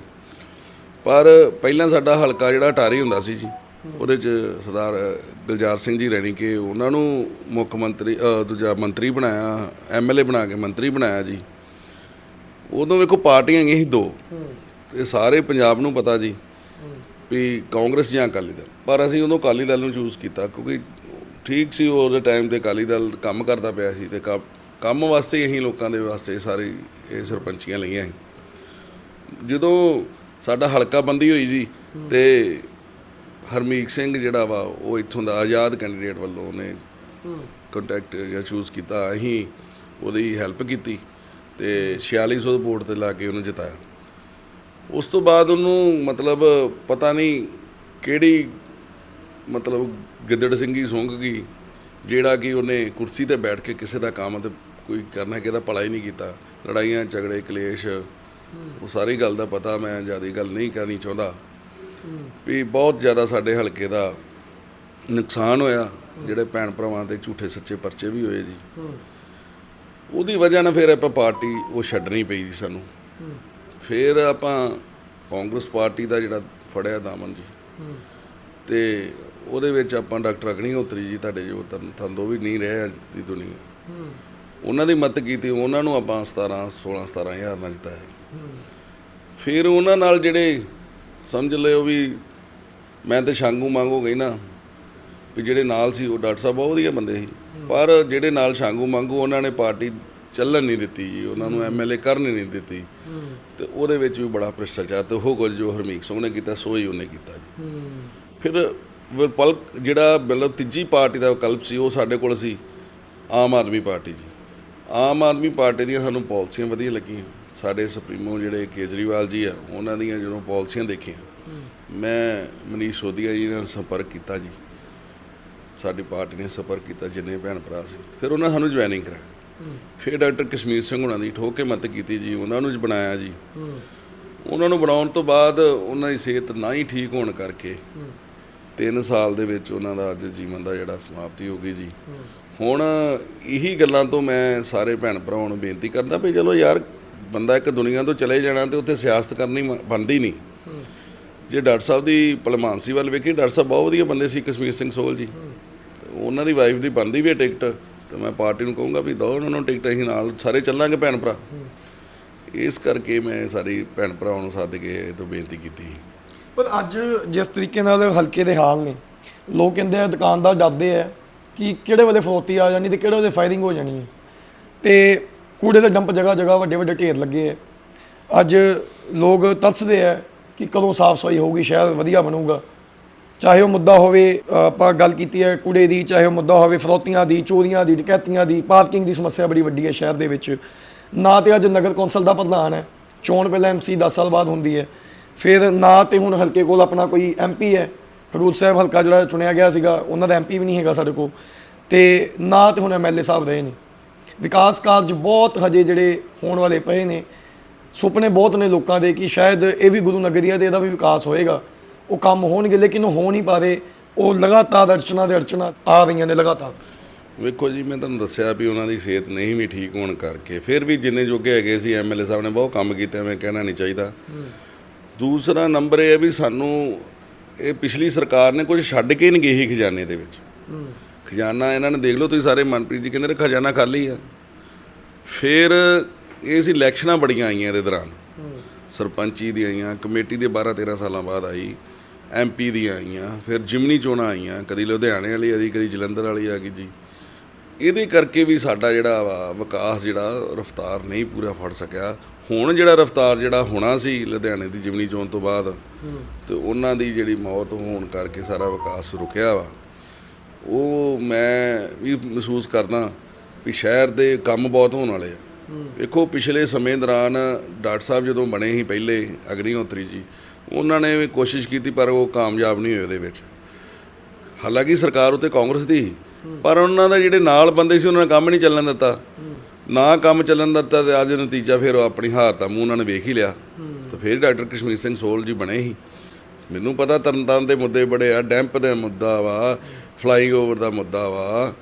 ਪਰ ਪਹਿਲਾਂ ਸਾਡਾ ਹਲਕਾ ਜਿਹੜਾ ਟਾਰੀ ਹੁੰਦਾ ਸੀ ਜੀ, ਉਹਦੇ 'ਚ ਸਰਦਾਰ ਗੁਲਜ਼ਾਰ ਸਿੰਘ ਜੀ ਰੈਣੀ ਕੇ ਉਹਨਾਂ ਨੂੰ ਮੁੱਖ ਮੰਤਰੀ ਦੂਜਾ ਮੰਤਰੀ ਬਣਾਇਆ ਐਮਐਲਏ ਬਣਾ ਕੇ ਮੰਤਰੀ ਬਣਾਇਆ ਜੀ। ਉਦੋਂ ਵੇਖੋ ਪਾਰਟੀਆਂ ਹੈਗੀਆਂ ਸੀ ਦੋ, ਤੇ ਸਾਰੇ ਪੰਜਾਬ ਨੂੰ ਪਤਾ ਜੀ ਵੀ ਕਾਂਗਰਸ ਜਾਂ ਅਕਾਲੀ ਦਲ। ਪਰ ਅਸੀਂ ਉਦੋਂ ਅਕਾਲੀ ਦਲ ਨੂੰ ਚੂਜ਼ ਕੀਤਾ ਕਿਉਂਕਿ ਠੀਕ ਸੀ ਉਹਦੇ ਟਾਈਮ ਤੇ ਅਕਾਲੀ ਦਲ ਕੰਮ ਕਰਦਾ ਪਿਆ ਸੀ ਤੇ ਕੰਮ- ਕੰਮ ਵਾਸਤੇ ਅਸੀਂ ਲੋਕਾਂ ਦੇ ਵਾਸਤੇ ਸਾਰੀ ਇਹ ਸਰਪੰਚੀਆਂ ਲਈਆਂ ਸੀ। ਜਦੋਂ ਸਾਡਾ ਹਲਕਾ ਬੰਦੀ ਹੋਈ ਜੀ ਤੇ ਹਰਮੀਤ ਸਿੰਘ ਜਿਹੜਾ ਵਾ, ਉਹ ਇੱਥੋਂ ਦਾ ਆਜ਼ਾਦ ਕੈਂਡੀਡੇਟ ਵੱਲੋਂ ਉਹਨੇ ਕੰਟੈਕਟ ਜਾਂ ਚੂਜ਼ ਕੀਤਾ, ਅਸੀਂ ਉਹਦੀ ਹੈਲਪ ਕੀਤੀ ਤੇ 4600 ਵੋਟ ਤੇ ਲਾ ਕੇ ਉਹਨੂੰ ਜਿਤਾਇਆ। ਉਸ ਤੋਂ ਬਾਅਦ ਉਹਨੂੰ ਮਤਲਬ ਪਤਾ ਨਹੀਂ ਕਿਹੜੀ ਮਤਲਬ ਗਿੱਦੜ ਸਿੰਘ ਸਿੰਘੀ ਸੁੰਘ ਗਈ, ਜਿਹੜਾ ਕਿ ਉਹਨੇ ਕੁਰਸੀ ਤੇ ਬੈਠ ਕੇ ਕਿਸੇ ਦਾ ਕੰਮ ਤੇ ਕੋਈ ਕਰਨਾ ਕਿਹਦਾ ਭਲਾ ਹੀ ਨਹੀਂ ਕੀਤਾ। ਲੜਾਈਆਂ, ਝਗੜੇ, ਕਲੇਸ਼, ਉਹ ਸਾਰੀ ਗੱਲ ਦਾ ਪਤਾ ਮੈਂ ਜ਼ਿਆਦਾ ਗੱਲ ਨਹੀਂ ਕਰਨੀ ਚਾਹੁੰਦਾ। ਵੀ ਬਹੁਤ ਜ਼ਿਆਦਾ ਸਾਡੇ ਹਲਕੇ ਦਾ ਨੁਕਸਾਨ ਹੋਇਆ, ਜਿਹੜੇ ਭੈਣ ਭਰਾਵਾਂ ਤੇ ਝੂਠੇ ਸੱਚੇ ਪਰਚੇ ਵੀ ਹੋਏ ਜੀ। ਉਹਦੀ ਵਜ੍ਹਾ ਨਾਲ ਫਿਰ ਆਪਾਂ ਪਾਰਟੀ ਉਹ ਛੱਡਣੀ ਪਈ ਜੀ ਸਾਨੂੰ। ਫਿਰ ਆਪਾਂ ਕਾਂਗਰਸ ਪਾਰਟੀ ਦਾ ਜਿਹੜਾ ਫੜਿਆ ਦਾਮਨ ਜੀ। ਤੇ ਉਹਦੇ ਵਿੱਚ ਆਪਾਂ ਡਾਕਟਰ ਅਗਨੀਹੋਤਰੀ ਜੀ ਤੁਹਾਡੇ ਜੋ ਤੰਦੋ ਵੀ ਨਹੀਂ ਰਹੇ ਅੱਜ ਦੀ ਦੁਨੀਆ। ਉਹਨਾਂ ਦੀ ਮਦਦ ਕੀਤੀ ਉਹਨਾਂ ਨੂੰ ਆਪਾਂ 17 16 17000 ਨਾਲ ਜਿਤਾਇਆ। ਫਿਰ ਉਹਨਾਂ ਨਾਲ ਜਿਹੜੇ ਸਮਝ ਲਿਓ ਵੀ ਮੈਂ ਤੇ ਸ਼ਾਂਗੂ ਮੰਗੋ ਗਈ ਨਾ ਵੀ ਜਿਹੜੇ ਨਾਲ ਸੀ ਉਹ ਡਾਕਟਰ ਸਾਹਿਬ ਬਹੁਤ ਵਧੀਆ ਬੰਦੇ ਸੀ। ਪਰ ਜਿਹੜੇ ਨਾਲ ਸ਼ਾਂਗੂ ਮੰਗੂ ਉਹਨਾਂ ਨੇ ਪਾਰਟੀ ਚੱਲਣ ਨਹੀਂ ਦਿੱਤੀ ਜੀ ਉਹਨਾਂ ਨੂੰ ਐਮਐਲਏ ਕਰਨ ਹੀ ਨਹੀਂ ਦਿੱਤੀ। ਤੇ ਉਹਦੇ ਵਿੱਚ ਵੀ ਬੜਾ ਭ੍ਰਿਸ਼ਟਾਚਾਰ ਤੇ ਉਹ ਕੁਝ ਜੋ ਹਰਮੀਤ ਸਿੰਘ ਨੇ ਕੀਤਾ ਸੋ ਹੀ ਉਹਨੇ ਕੀਤਾ ਜੀ। ਫਿਰ ਵਿਪਲ ਜਿਹੜਾ ਮਤਲਬ ਤੀਜੀ ਪਾਰਟੀ ਦਾ ਵਿਕਲਪ ਸੀ ਉਹ ਸਾਡੇ ਕੋਲ ਸੀ ਆਮ ਆਦਮੀ ਪਾਰਟੀ ਜੀ। ਆਮ ਆਦਮੀ ਪਾਰਟੀ ਦੀਆਂ ਸਾਨੂੰ ਪਾਲਿਸੀਆਂ ਵਧੀਆ ਲੱਗੀਆਂ। ਸਾਡੇ ਸੁਪਰੀਮੋ ਜਿਹੜੇ ਕੇਜਰੀਵਾਲ ਜੀ ਆ ਉਹਨਾਂ ਦੀਆਂ ਜਦੋਂ ਪਾਲਿਸੀਆਂ ਦੇਖੀਆਂ ਮੈਂ ਮਨੀਸ਼ ਸੋਧੀਆ ਜੀ ਨਾਲ ਸੰਪਰਕ ਕੀਤਾ ਜੀ। ਸਾਡੀ ਪਾਰਟੀ ਨੇ ਸੰਪਰਕ ਕੀਤਾ ਜਿੰਨੇ ਭੈਣ ਭਰਾ ਸੀ। ਫਿਰ ਉਹਨਾਂ ਸਾਨੂੰ ਜੁਆਇਨਿੰਗ ਕਰਾਇਆ। ਫਿਰ ਡਾਕਟਰ ਕਸ਼ਮੀਰ ਸਿੰਘ ਹੁਣਾਂ ਦੀ ਠੋਕ ਕੇ ਮਤ ਕੀਤੀ ਜੀ ਉਹਨਾਂ ਨੂੰ ਬਣਾਇਆ ਜੀ। ਉਹਨਾਂ ਨੂੰ ਬਣਾਉਣ ਤੋਂ ਬਾਅਦ ਉਹਨਾਂ ਦੀ ਸਿਹਤ ਨਾ ਹੀ ਠੀਕ ਹੋਣ ਕਰਕੇ 3 ਸਾਲ ਦੇ ਵਿੱਚ ਉਹਨਾਂ ਦਾ ਅੱਜ ਜੀਵਨ ਦਾ ਜਿਹੜਾ ਸਮਾਪਤੀ ਹੋ ਗਈ ਜੀ। ਹੁਣ ਇਹੀ ਗੱਲਾਂ ਤੋਂ ਮੈਂ ਸਾਰੇ ਭੈਣ ਭਰਾਵਾਂ ਨੂੰ ਬੇਨਤੀ ਕਰਦਾ ਵੀ ਚਲੋ ਯਾਰ ਬੰਦਾ ਇੱਕ ਦੁਨੀਆ ਤੋਂ ਚਲੇ ਜਾਣਾ ਤੇ ਉੱਥੇ ਸਿਆਸਤ ਕਰਨੀ ਬਣਦੀ ਨਹੀਂ। ਜੇ ਡਾਕਟਰ ਸਾਹਿਬ ਦੀ ਭਲਮਾਨਸੀ ਵੱਲ ਵੇਖੀ ਡਾਕਟਰ ਸਾਹਿਬ ਬਹੁਤ ਵਧੀਆ ਬੰਦੇ ਸੀ ਕਸ਼ਮੀਰ ਸਿੰਘ ਸੋਲ ਜੀ। ਉਹਨਾਂ ਦੀ ਵਾਈਫ ਦੀ ਬਣਦੀ ਵੀ ਹੈ ਟਿਕਟ ਤੇ ਮੈਂ ਪਾਰਟੀ ਨੂੰ ਕਹੂੰਗਾ ਵੀ ਦੋ ਉਹਨਾਂ ਨੂੰ ਟਿਕਟ ਅਸੀਂ ਨਾਲ ਸਾਰੇ ਚੱਲਾਂਗੇ ਭੈਣ ਭਰਾ। ਇਸ ਕਰਕੇ ਮੈਂ ਸਾਰੀ ਭੈਣ ਭਰਾਵਾਂ ਨੂੰ ਸੱਦ ਕੇ ਇਹ ਤੋਂ ਬੇਨਤੀ ਕੀਤੀ ਪਰ ਅੱਜ ਜਿਸ ਤਰੀਕੇ ਨਾਲ ਹਲਕੇ ਦੇ ਹਾਲ ਨੇ, ਲੋਕ ਕਹਿੰਦੇ ਆ ਦੁਕਾਨਦਾਰ ਡਰਦੇ ਆ ਕਿ ਕਿਹੜੇ ਵੇਲੇ ਫਰੋਤੀ ਆ ਜਾਣੀ ਤੇ ਕਿਹੜੇ ਵੇਲੇ ਫਾਇਰਿੰਗ ਹੋ ਜਾਣੀ ਹੈ। ਤੇ ਕੂੜੇ ਦੇ ਡੰਪ ਜਗ੍ਹਾ ਜਗ੍ਹਾ ਵੱਡੇ ਵੱਡੇ ਢੇਰ ਲੱਗੇ ਆ। ਅੱਜ ਲੋਕ ਤਰਸਦੇ ਆ ਕਿ ਕਦੋਂ ਸਾਫ਼ ਸਫ਼ਾਈ ਹੋਊਗੀ ਸ਼ਹਿਰ ਵਧੀਆ ਬਣੂਗਾ। ਚਾਹੇ ਉਹ ਮੁੱਦਾ ਹੋਵੇ, ਆਪਾਂ ਗੱਲ ਕੀਤੀ ਹੈ ਕੂੜੇ ਦੀ, ਚਾਹੇ ਉਹ ਮੁੱਦਾ ਹੋਵੇ ਫਰੋਤੀਆਂ ਦੀ, ਚੋਰੀਆਂ ਦੀ, ਡਕੈਤੀਆਂ ਦੀ, ਪਾਰਕਿੰਗ ਦੀ ਸਮੱਸਿਆ ਬੜੀ ਵੱਡੀ ਹੈ ਸ਼ਹਿਰ ਦੇ ਵਿੱਚ। ਨਾ ਤੇ ਅੱਜ ਨਗਰ ਕੌਂਸਲ ਦਾ ਪ੍ਰਧਾਨ ਹੈ। ਚੋਣ ਪਹਿਲਾਂ ਐਮਸੀ 10 ਸਾਲ ਬਾਅਦ ਹੁੰਦੀ ਹੈ। ਫਿਰ ਨਾ ਤੇ ਹੁਣ ਹਲਕੇ ਕੋਲ ਆਪਣਾ ਕੋਈ ਐਮਪੀ ਹੈ। ਖਡੂਰ ਸਾਹਿਬ ਹਲਕਾ ਜਿਹੜਾ ਚੁਣਿਆ ਗਿਆ ਸੀਗਾ, ਉਹਨਾਂ ਦਾ ਐਮਪੀ ਵੀ ਨਹੀਂ ਹੈਗਾ ਸਾਡੇ ਕੋਲ। ਤੇ ਨਾ ਤੇ ਹੁਣ ਐਮਐਲਏ ਸਾਹਿਬ ਰਹੇ ਨੇ। ਵਿਕਾਸ ਕਾਰਜ ਬਹੁਤ ਹਜੇ ਜਿਹੜੇ ਹੋਣ ਵਾਲੇ ਪਏ ਨੇ। ਸੁਪਨੇ ਬਹੁਤ ਨੇ ਲੋਕਾਂ ਦੇ ਕਿ ਸ਼ਾਇਦ ਇਹ ਵੀ ਗੁਰੂ ਨਗਰੀ ਹੈ ਤੇ ਇਹਦਾ ਵੀ ਵਿਕਾਸ ਹੋਏਗਾ। ਉਹ ਕੰਮ ਹੋਣਗੇ, ਲੇਕਿਨ ਉਹ ਹੋ ਨਹੀਂ ਪਾ ਰਹੇ। ਉਹ ਲਗਾਤਾਰ ਅੜਚਨਾ ਦੇ ਅੜਚਨਾ ਆ ਰਹੀਆਂ ਨੇ ਲਗਾਤਾਰ। ਵੇਖੋ ਜੀ, ਮੈਂ ਤੁਹਾਨੂੰ ਦੱਸਿਆ ਵੀ ਉਹਨਾਂ ਦੀ ਸਿਹਤ ਨਹੀਂ ਵੀ ਠੀਕ ਹੋਣ ਕਰਕੇ, ਫਿਰ ਵੀ ਜਿੰਨੇ ਜੋਗੇ ਹੈਗੇ ਸੀ ਐਮਐਲਏ ਸਾਹਿਬ ਨੇ ਬਹੁਤ ਕੰਮ ਕੀਤਾ ਮੈਂ ਕਹਿਣਾ ਨਹੀਂ ਚਾਹੀਦਾ। ਦੂਸਰਾ ਨੰਬਰ ਇਹ ਹੈ ਵੀ ਸਾਨੂੰ ਇਹ ਪਿਛਲੀ ਸਰਕਾਰ ਨੇ ਕੁਝ ਛੱਡ ਕੇ ਨਹੀਂ ਗਈ ਖਜ਼ਾਨੇ ਦੇ ਵਿੱਚ। ਖਜ਼ਾਨਾ ਇਹਨਾਂ ਨੇ ਦੇਖ ਲਓ, ਤੁਸੀਂ ਸਾਰੇ ਮਨਪ੍ਰੀਤ ਜੀ ਕਹਿੰਦੇ ਨੇ ਖਜ਼ਾਨਾ ਖਾਲੀ ਆ। ਫਿਰ ਇਹ ਸੀ ਇਲੈਕਸ਼ਨਾਂ ਬੜੀਆਂ ਆਈਆਂ ਇਹਦੇ ਦੌਰਾਨ। ਸਰਪੰਚੀ ਦੀਆਂ ਆਈਆਂ, ਕਮੇਟੀ ਦੇ 12 13 ਸਾਲਾਂ ਬਾਅਦ ਆਈ ਐਮਪੀ ਦੀਆਂ ਆਈਆਂ, ਫਿਰ ਜਿਮਨੀ ਚੋਣਾਂ ਆਈਆਂ, ਕਦੀ ਲੁਧਿਆਣੇ ਵਾਲੀ ਆਈ ਕਦੀ ਜਲੰਧਰ ਵਾਲੀ ਆ ਗਈ ਜੀ। ਇਹਦੇ ਕਰਕੇ ਵੀ ਸਾਡਾ ਜਿਹੜਾ ਵਾ ਵਿਕਾਸ ਜਿਹੜਾ ਰਫਤਾਰ ਨਹੀਂ ਪੂਰਾ ਫੜ ਸਕਿਆ। ਹੁਣ ਜਿਹੜਾ ਰਫਤਾਰ ਜਿਹੜਾ ਹੋਣਾ ਸੀ ਲੁਧਿਆਣੇ ਦੀ ਜਿਮਨੀ ਚੋਣ ਤੋਂ ਬਾਅਦ ਤੇ ਉਹਨਾਂ ਦੀ ਜਿਹੜੀ ਮੌਤ ਹੋਣ ਕਰਕੇ ਸਾਰਾ ਵਿਕਾਸ ਰੁਕਿਆ ਵਾ। ਉਹ ਮੈਂ ਵੀ ਮਹਿਸੂਸ ਕਰਦਾ ਵੀ ਸ਼ਹਿਰ ਦੇ ਕੰਮ ਬਹੁਤ ਹੋਣ ਵਾਲੇ ਆ। ਵੇਖੋ ਪਿਛਲੇ ਸਮੇਂ ਦੌਰਾਨ ਡਾਕਟਰ ਸਾਹਿਬ ਜਦੋਂ ਬਣੇ ਸੀ ਪਹਿਲੇ ਅਗਨੀਹੋਤਰੀ ਜੀ ਉਹਨਾਂ ਨੇ ਵੀ ਕੋਸ਼ਿਸ਼ ਕੀਤੀ ਪਰ ਉਹ ਕਾਮਯਾਬ ਨਹੀਂ ਹੋਏ ਉਹਦੇ ਵਿੱਚ। ਹਾਲਾਂਕਿ ਸਰਕਾਰ ਉਤੇ ਕਾਂਗਰਸ ਦੀ ਪਰ ਉਹਨਾਂ ਦੇ ਜਿਹੜੇ ਨਾਲ ਬੰਦੇ ਸੀ ਉਹਨਾਂ ਨੇ ਕੰਮ ਨਹੀਂ ਚੱਲਣ ਦਿੱਤਾ। ਨਾ ਕੰਮ ਚੱਲਣ ਦਾ ਤਾਂ ਅੱਜ ਨਤੀਜਾ ਫਿਰ ਉਹ ਆਪਣੀ ਹਾਰ ਦਾ ਮੂੰਹ ਉਹਨਾਂ ਨੇ ਵੇਖ ਹੀ ਲਿਆ। ਤੇ ਫਿਰ ਡਾਕਟਰ ਕਸ਼ਮੀਰ ਸਿੰਘ ਸੋਲ ਜੀ ਬਣੇ ਸੀ। ਮੈਨੂੰ ਪਤਾ ਤਰਨਤਾਰਨ ਦੇ ਮੁੱਦੇ ਬੜੇ ਆ, ਡੈਂਪ ਦਾ ਮੁੱਦਾ ਵਾ ਫਲਾਈਂਗ ਓਵਰ ਦਾ ਮੁੱਦਾ ਵਾ,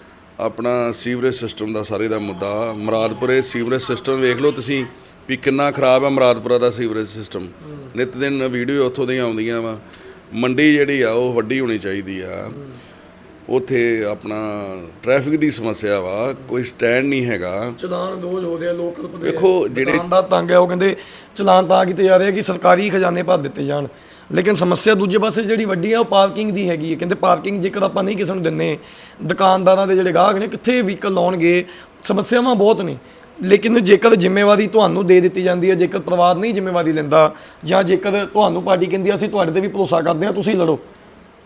ਆਪਣਾ ਸੀਵਰੇਜ ਸਿਸਟਮ ਦਾ ਸਾਰੇ ਦਾ ਮੁੱਦਾ, ਮੁਰਾਦਪੁਰੇ ਸੀਵਰੇਜ ਸਿਸਟਮ ਵੇਖ ਲਓ ਤੁਸੀਂ ਵੀ ਕਿੰਨਾ ਖਰਾਬ ਆ ਮੁਰਾਦਪੁਰਾ ਦਾ ਸੀਵਰੇਜ ਸਿਸਟਮ। ਨਿਤ ਦਿਨ ਵੀਡੀਓ ਉੱਥੋਂ ਦੀਆਂ ਆਉਂਦੀਆਂ ਵਾ। ਮੰਡੀ ਜਿਹੜੀ ਆ, ਉਹ ਵੱਡੀ ਹੋਣੀ ਚਾਹੀਦੀ ਆ। ਉੱਥੇ ਆਪਣਾ ਟ੍ਰੈਫਿਕ ਦੀ ਸਮੱਸਿਆ ਵਾ ਕੋਈ ਸਟੈਂਡ ਨਹੀਂ ਹੈਗਾ। ਚਲਾਨ ਦੋਜ ਹੋ ਰਿਹਾ ਲੋਕਲ ਪਤੇ ਵੇਖੋ, ਜਿਹੜੇ- ਦੁਕਾਨਦਾਰ ਤੰਗ ਹੈ ਉਹ ਕਹਿੰਦੇ ਚਲਾਨ ਤਾਂ ਕੀਤੇ ਜਾ ਰਹੇ ਆ ਕਿ ਸਰਕਾਰੀ ਖਜ਼ਾਨੇ ਭਰ ਦਿੱਤੇ ਜਾਣ। ਲੇਕਿਨ ਸਮੱਸਿਆ ਦੂਜੇ ਪਾਸੇ ਜਿਹੜੀ ਵੱਡੀ ਹੈ ਉਹ ਪਾਰਕਿੰਗ ਦੀ ਹੈਗੀ ਹੈ ਕਹਿੰਦੇ ਪਾਰਕਿੰਗ ਜੇਕਰ ਆਪਾਂ ਨਹੀਂ ਕਿਸੇ ਨੂੰ ਦਿੰਨੇ ਦੁਕਾਨਦਾਰਾਂ ਦੇ ਜਿਹੜੇ ਗਾਹਕ ਨੇ ਕਿੱਥੇ ਵਹੀਕਲ ਲਾਉਣਗੇ? ਸਮੱਸਿਆਵਾਂ ਬਹੁਤ ਨੇ। ਲੇਕਿਨ ਜੇਕਰ ਜ਼ਿੰਮੇਵਾਰੀ ਤੁਹਾਨੂੰ ਦੇ ਦਿੱਤੀ ਜਾਂਦੀ ਹੈ ਜੇਕਰ ਪਰਿਵਾਰ ਨਹੀਂ ਜ਼ਿੰਮੇਵਾਰੀ ਲੈਂਦਾ ਜਾਂ ਜੇਕਰ ਤੁਹਾਨੂੰ ਪਾਰਟੀ ਕਹਿੰਦੀ ਆ, ਅਸੀਂ ਤੁਹਾਡੇ ਤੇ ਵੀ ਭਰੋਸਾ ਕਰਦੇ ਹਾਂ ਤੁਸੀਂ ਲੜੋ।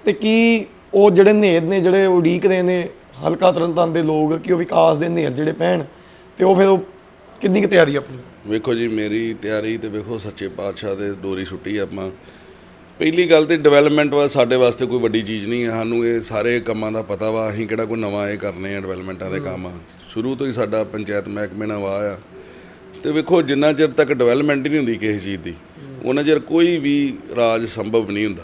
ਤੇ ਕੀ ਉਹ ਜਿਹੜੇ ਨੇਰ ਨੇ, ਜਿਹੜੇ ਉਡੀਕਦੇ ਨੇ, ਹਲਕਾ ਤਰਨਤਾਰਨ ਦੇ ਲੋਕ, ਕਿ ਉਹ ਵਿਕਾਸ ਦੇ ਨੇਰ ਜਿਹੜੇ ਪੈਣ ਤੇ ਉਹ ਫਿਰ ਉਹ ਕਿੰਨੀ ਕੁ ਤਿਆਰੀ ਆਪਣੀ? ਵੇਖੋ ਜੀ, ਮੇਰੀ ਤਿਆਰੀ ਤੇ ਵੇਖੋ, ਸੱਚੇ ਪਾਤਸ਼ਾਹ ਦੇ ਡੋਰੀ ਛੁੱਟੀ ਆਪਾਂ। ਪਹਿਲੀ ਗੱਲ ਤੇ ਡਿਵੈਲਪਮੈਂਟ ਵਾ ਸਾਡੇ ਵਾਸਤੇ ਕੋਈ ਵੱਡੀ ਚੀਜ਼ ਨਹੀਂ ਹੈ ਸਾਨੂੰ ਇਹ ਸਾਰੇ ਕੰਮਾਂ ਦਾ ਪਤਾ ਵਾ, ਅਸੀਂ ਕਿਹੜਾ ਕੋਈ ਨਵਾਂ ਇਹ ਕਰਨੇ ਆ ਡਿਵੈਲਪਮੈਂਟਾਂ ਦੇ ਕੰਮ ਸ਼ੁਰੂ ਤੋਂ ਹੀ ਸਾਡਾ ਪੰਚਾਇਤ ਮਹਿਕਮੇ ਨਾਲ ਵਾਹ ਆ। ਤੇ ਵੇਖੋ, ਜਿੰਨਾ ਚਿਰ ਤੱਕ ਡਿਵੈਲਪਮੈਂਟ ਹੀ ਨਹੀਂ ਹੁੰਦੀ ਕਿਸੇ ਚੀਜ਼ ਦੀ, ਉਹਨਾਂ ਚਿਰ ਕੋਈ ਵੀ ਰਾਜ ਸੰਭਵ ਨਹੀਂ ਹੁੰਦਾ।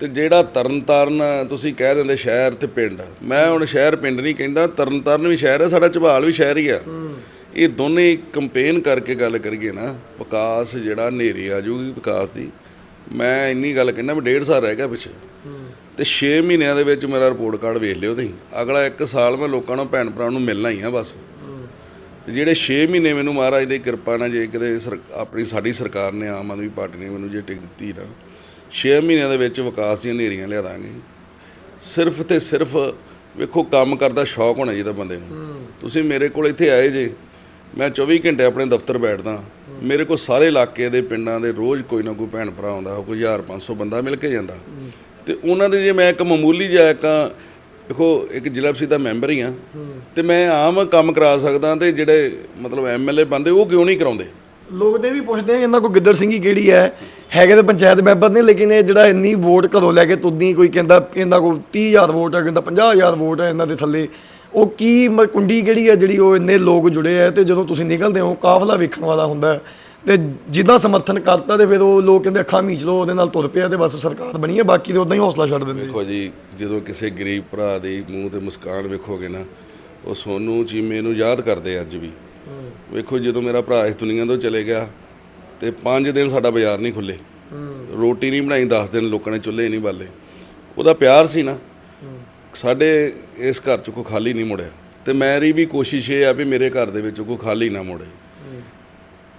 ਤੇ ਜਿਹੜਾ ਤਰਨਤਾਰਨ ਤੁਸੀਂ ਕਹਿ ਦਿੰਦੇ ਸ਼ਹਿਰ ਤੇ ਪਿੰਡ ਮੈਂ ਹੁਣ ਸ਼ਹਿਰ ਪਿੰਡ ਨਹੀਂ ਕਹਿੰਦਾ ਤਰਨਤਾਰਨ ਵੀ ਸ਼ਹਿਰ ਹੈ ਸਾਡਾ ਝਬਾਲ ਵੀ ਸ਼ਹਿਰ ਹੀ ਆ। ਇਹ ਦੋਨੇ ਕੰਪੇਨ ਕਰਕੇ ਗੱਲ ਕਰੀਏ ਨਾ ਵਿਕਾਸ ਜਿਹੜਾ ਨੇਰੇ ਆ ਜੂਗੀ ਵਿਕਾਸ ਦੀ ਮੈਂ ਇੰਨੀ ਗੱਲ ਕਹਿੰਦਾ ਵੀ ਡੇਢ ਸਾਲ ਰਹਿ ਗਿਆ ਪਿੱਛੇ। ਤੇ 6 ਮਹੀਨਿਆਂ ਦੇ ਵਿੱਚ ਮੇਰਾ ਰਿਪੋਰਟ ਕਾਰਡ ਵੇਖ ਲਿਓ ਤੁਸੀਂ ਅਗਲਾ 1 ਸਾਲ ਮੈਂ ਲੋਕਾਂ ਨੂੰ ਭੈਣ ਭਰਾ ਨੂੰ ਮਿਲਣਾ ਹੀ ਆ ਬਸ। ਤੇ ਜਿਹੜੇ 6 ਮਹੀਨੇ ਮੈਨੂੰ ਮਹਾਰਾਜ ਦੀ ਕਿਰਪਾ ਨਾਲ ਜੇ ਕਿਤੇ ਆਪਣੀ ਸਾਡੀ ਸਰਕਾਰ ਨੇ ਆਮ ਆਦਮੀ ਪਾਰਟੀ ਨੇ ਮੈਨੂੰ ਜੇ ਟਿਕਟ ਦਿੱਤੀ ਨਾ 6 ਮਹੀਨਿਆਂ ਦੇ ਵਿੱਚ ਵਿਕਾਸ ਦੀਆਂ ਨੇਰੀਆਂ ਲਿਆ ਦਾਂਗੇ। ਸਿਰਫ ਤੇ ਸਿਰਫ ਵੇਖੋ, ਕੰਮ ਕਰਦਾ ਸ਼ੌਕ ਹੋਣਾ ਚਾਹੀਦਾ ਬੰਦੇ ਨੂੰ। ਤੁਸੀਂ ਮੇਰੇ ਕੋਲ ਇੱਥੇ ਆਏ ਜੇ, ਮੈਂ 24 ਘੰਟੇ ਆਪਣੇ ਦਫ਼ਤਰ ਬੈਠਦਾ। ਮੇਰੇ ਕੋਲ ਸਾਰੇ ਇਲਾਕੇ ਦੇ ਪਿੰਡਾਂ ਦੇ ਰੋਜ਼ ਕੋਈ ਨਾ ਕੋਈ ਭੈਣ ਭਰਾ ਆਉਂਦਾ ਕੋਈ 1500 ਬੰਦਾ ਮਿਲ ਕੇ ਜਾਂਦਾ। ਤੇ ਉਹਨਾਂ ਦੇ ਜੇ ਮੈਂ ਇੱਕ ਮਾਮੂਲੀ ਜਿਹਾ ਇੱਕ, ਦੇਖੋ, ਇੱਕ ਜ਼ਿਲ੍ਹਾ ਪ੍ਰੀਸ਼ਦ ਦਾ ਮੈਂਬਰ ਹੀ ਆ। ਤੇ ਮੈਂ ਆਮ ਕੰਮ ਕਰਾ ਸਕਦਾ ਤੇ ਜਿਹੜੇ ਮਤਲਬ ਐਮਐਲਏ ਬੰਦੇ, ਉਹ ਕਿਉਂ ਨਹੀਂ ਕਰਾਉਂਦੇ? ਲੋਕ ਤੇ ਇਹ ਵੀ ਪੁੱਛਦੇ ਆ ਇਹਨਾਂ ਕੋ ਗਿੱਦੜ ਸਿੰਘੀ ਕਿਹੜੀ ਹੈ? ਹੈਗੇ ਤੇ ਪੰਚਾਇਤ ਮੈਂਬਰ ਨੇ ਲੇਕਿਨ ਇਹ ਜਿਹੜਾ ਇੰਨੀ ਵੋਟ ਘਰੋਂ ਲੈ ਕੇ ਤੁਰਦੀ ਕੋਈ ਕਹਿੰਦਾ ਇਹਨਾਂ ਕੋ 30000 ਵੋਟ ਹੈ ਕਹਿੰਦਾ 50000 ਵੋਟ ਹੈ ਇਹਨਾਂ ਦੇ ਥੱਲੇ ਉਹ ਕੀ ਮ- ਕੁੰਡੀ ਕਿਹੜੀ ਹੈ ਜਿਹੜੀ ਉਹ ਇੰਨੇ ਲੋਕ ਜੁੜੇ ਆ ਤੇ ਜਦੋਂ ਤੁਸੀਂ ਨਿਕਲਦੇ ਹੋ ਕਾਫਲਾ ਵੇਖਣ ਵਾਲਾ ਹੁੰਦਾ ਹੈ ਤੇ ਜਿੱਦਾਂ ਸਮਰਥਨ ਕਰਤਾ ਤੇ ਫਿਰ ਉਹ ਲੋਕ ਕਹਿੰਦੇ ਅੱਖਾਂ ਮੀਚ ਲਓ ਉਹਦੇ ਨਾਲ ਤੁਰ ਪਿਆ ਤੇ ਬਸ ਸਰਕਾਰ ਬਣੀ ਹੈ ਬਾਕੀ ਤੇ ਉਦਾਂ ਹੀ ਹੌਸਲਾ ਛੱਡ ਦਿੰਦੇ ਦੇਖੋ ਜੀ ਜਦੋਂ ਕਿਸੇ ਗਰੀਬ ਭਰਾ ਦੇ ਮੂੰਹ ਤੇ ਮੁਸਕਾਨ ਵੇਖੋਗੇ ਨਾ ਉਹ ਸੋਨੂੰ ਚੀਮੇ ਨੂੰ ਯਾਦ ਕਰਦੇ ਅੱਜ ਵੀ। ਵੇਖੋ ਜਦੋਂ ਮੇਰਾ ਭਰਾ ਇਸ ਦੁਨੀਆ ਤੋਂ ਚਲੇ ਗਿਆ ਤੇ 5 ਦਿਨ ਸਾਡਾ ਬਾਜ਼ਾਰ ਨਹੀਂ ਖੁੱਲੇ। ਰੋਟੀ ਨਹੀਂ ਬਣਾਈ 10 ਦਿਨ ਲੋਕਾਂ ਨੇ ਚੁੱਲ੍ਹੇ ਨਹੀਂ ਬਾਲੇ। ਉਹਦਾ ਪਿਆਰ ਸੀ ਨਾ। ਸਾਡੇ ਇਸ ਘਰ ਚ ਕੋਈ ਖਾਲੀ ਨਹੀਂ ਮੁੜਿਆ। ਤੇ ਮੇਰੀ ਵੀ ਕੋਸ਼ਿਸ਼ ਇਹ ਆ ਵੀ ਮੇਰੇ ਘਰ ਦੇ ਵਿੱਚ ਕੋਈ ਖਾਲੀ ਨਾ ਮੁੜੇ।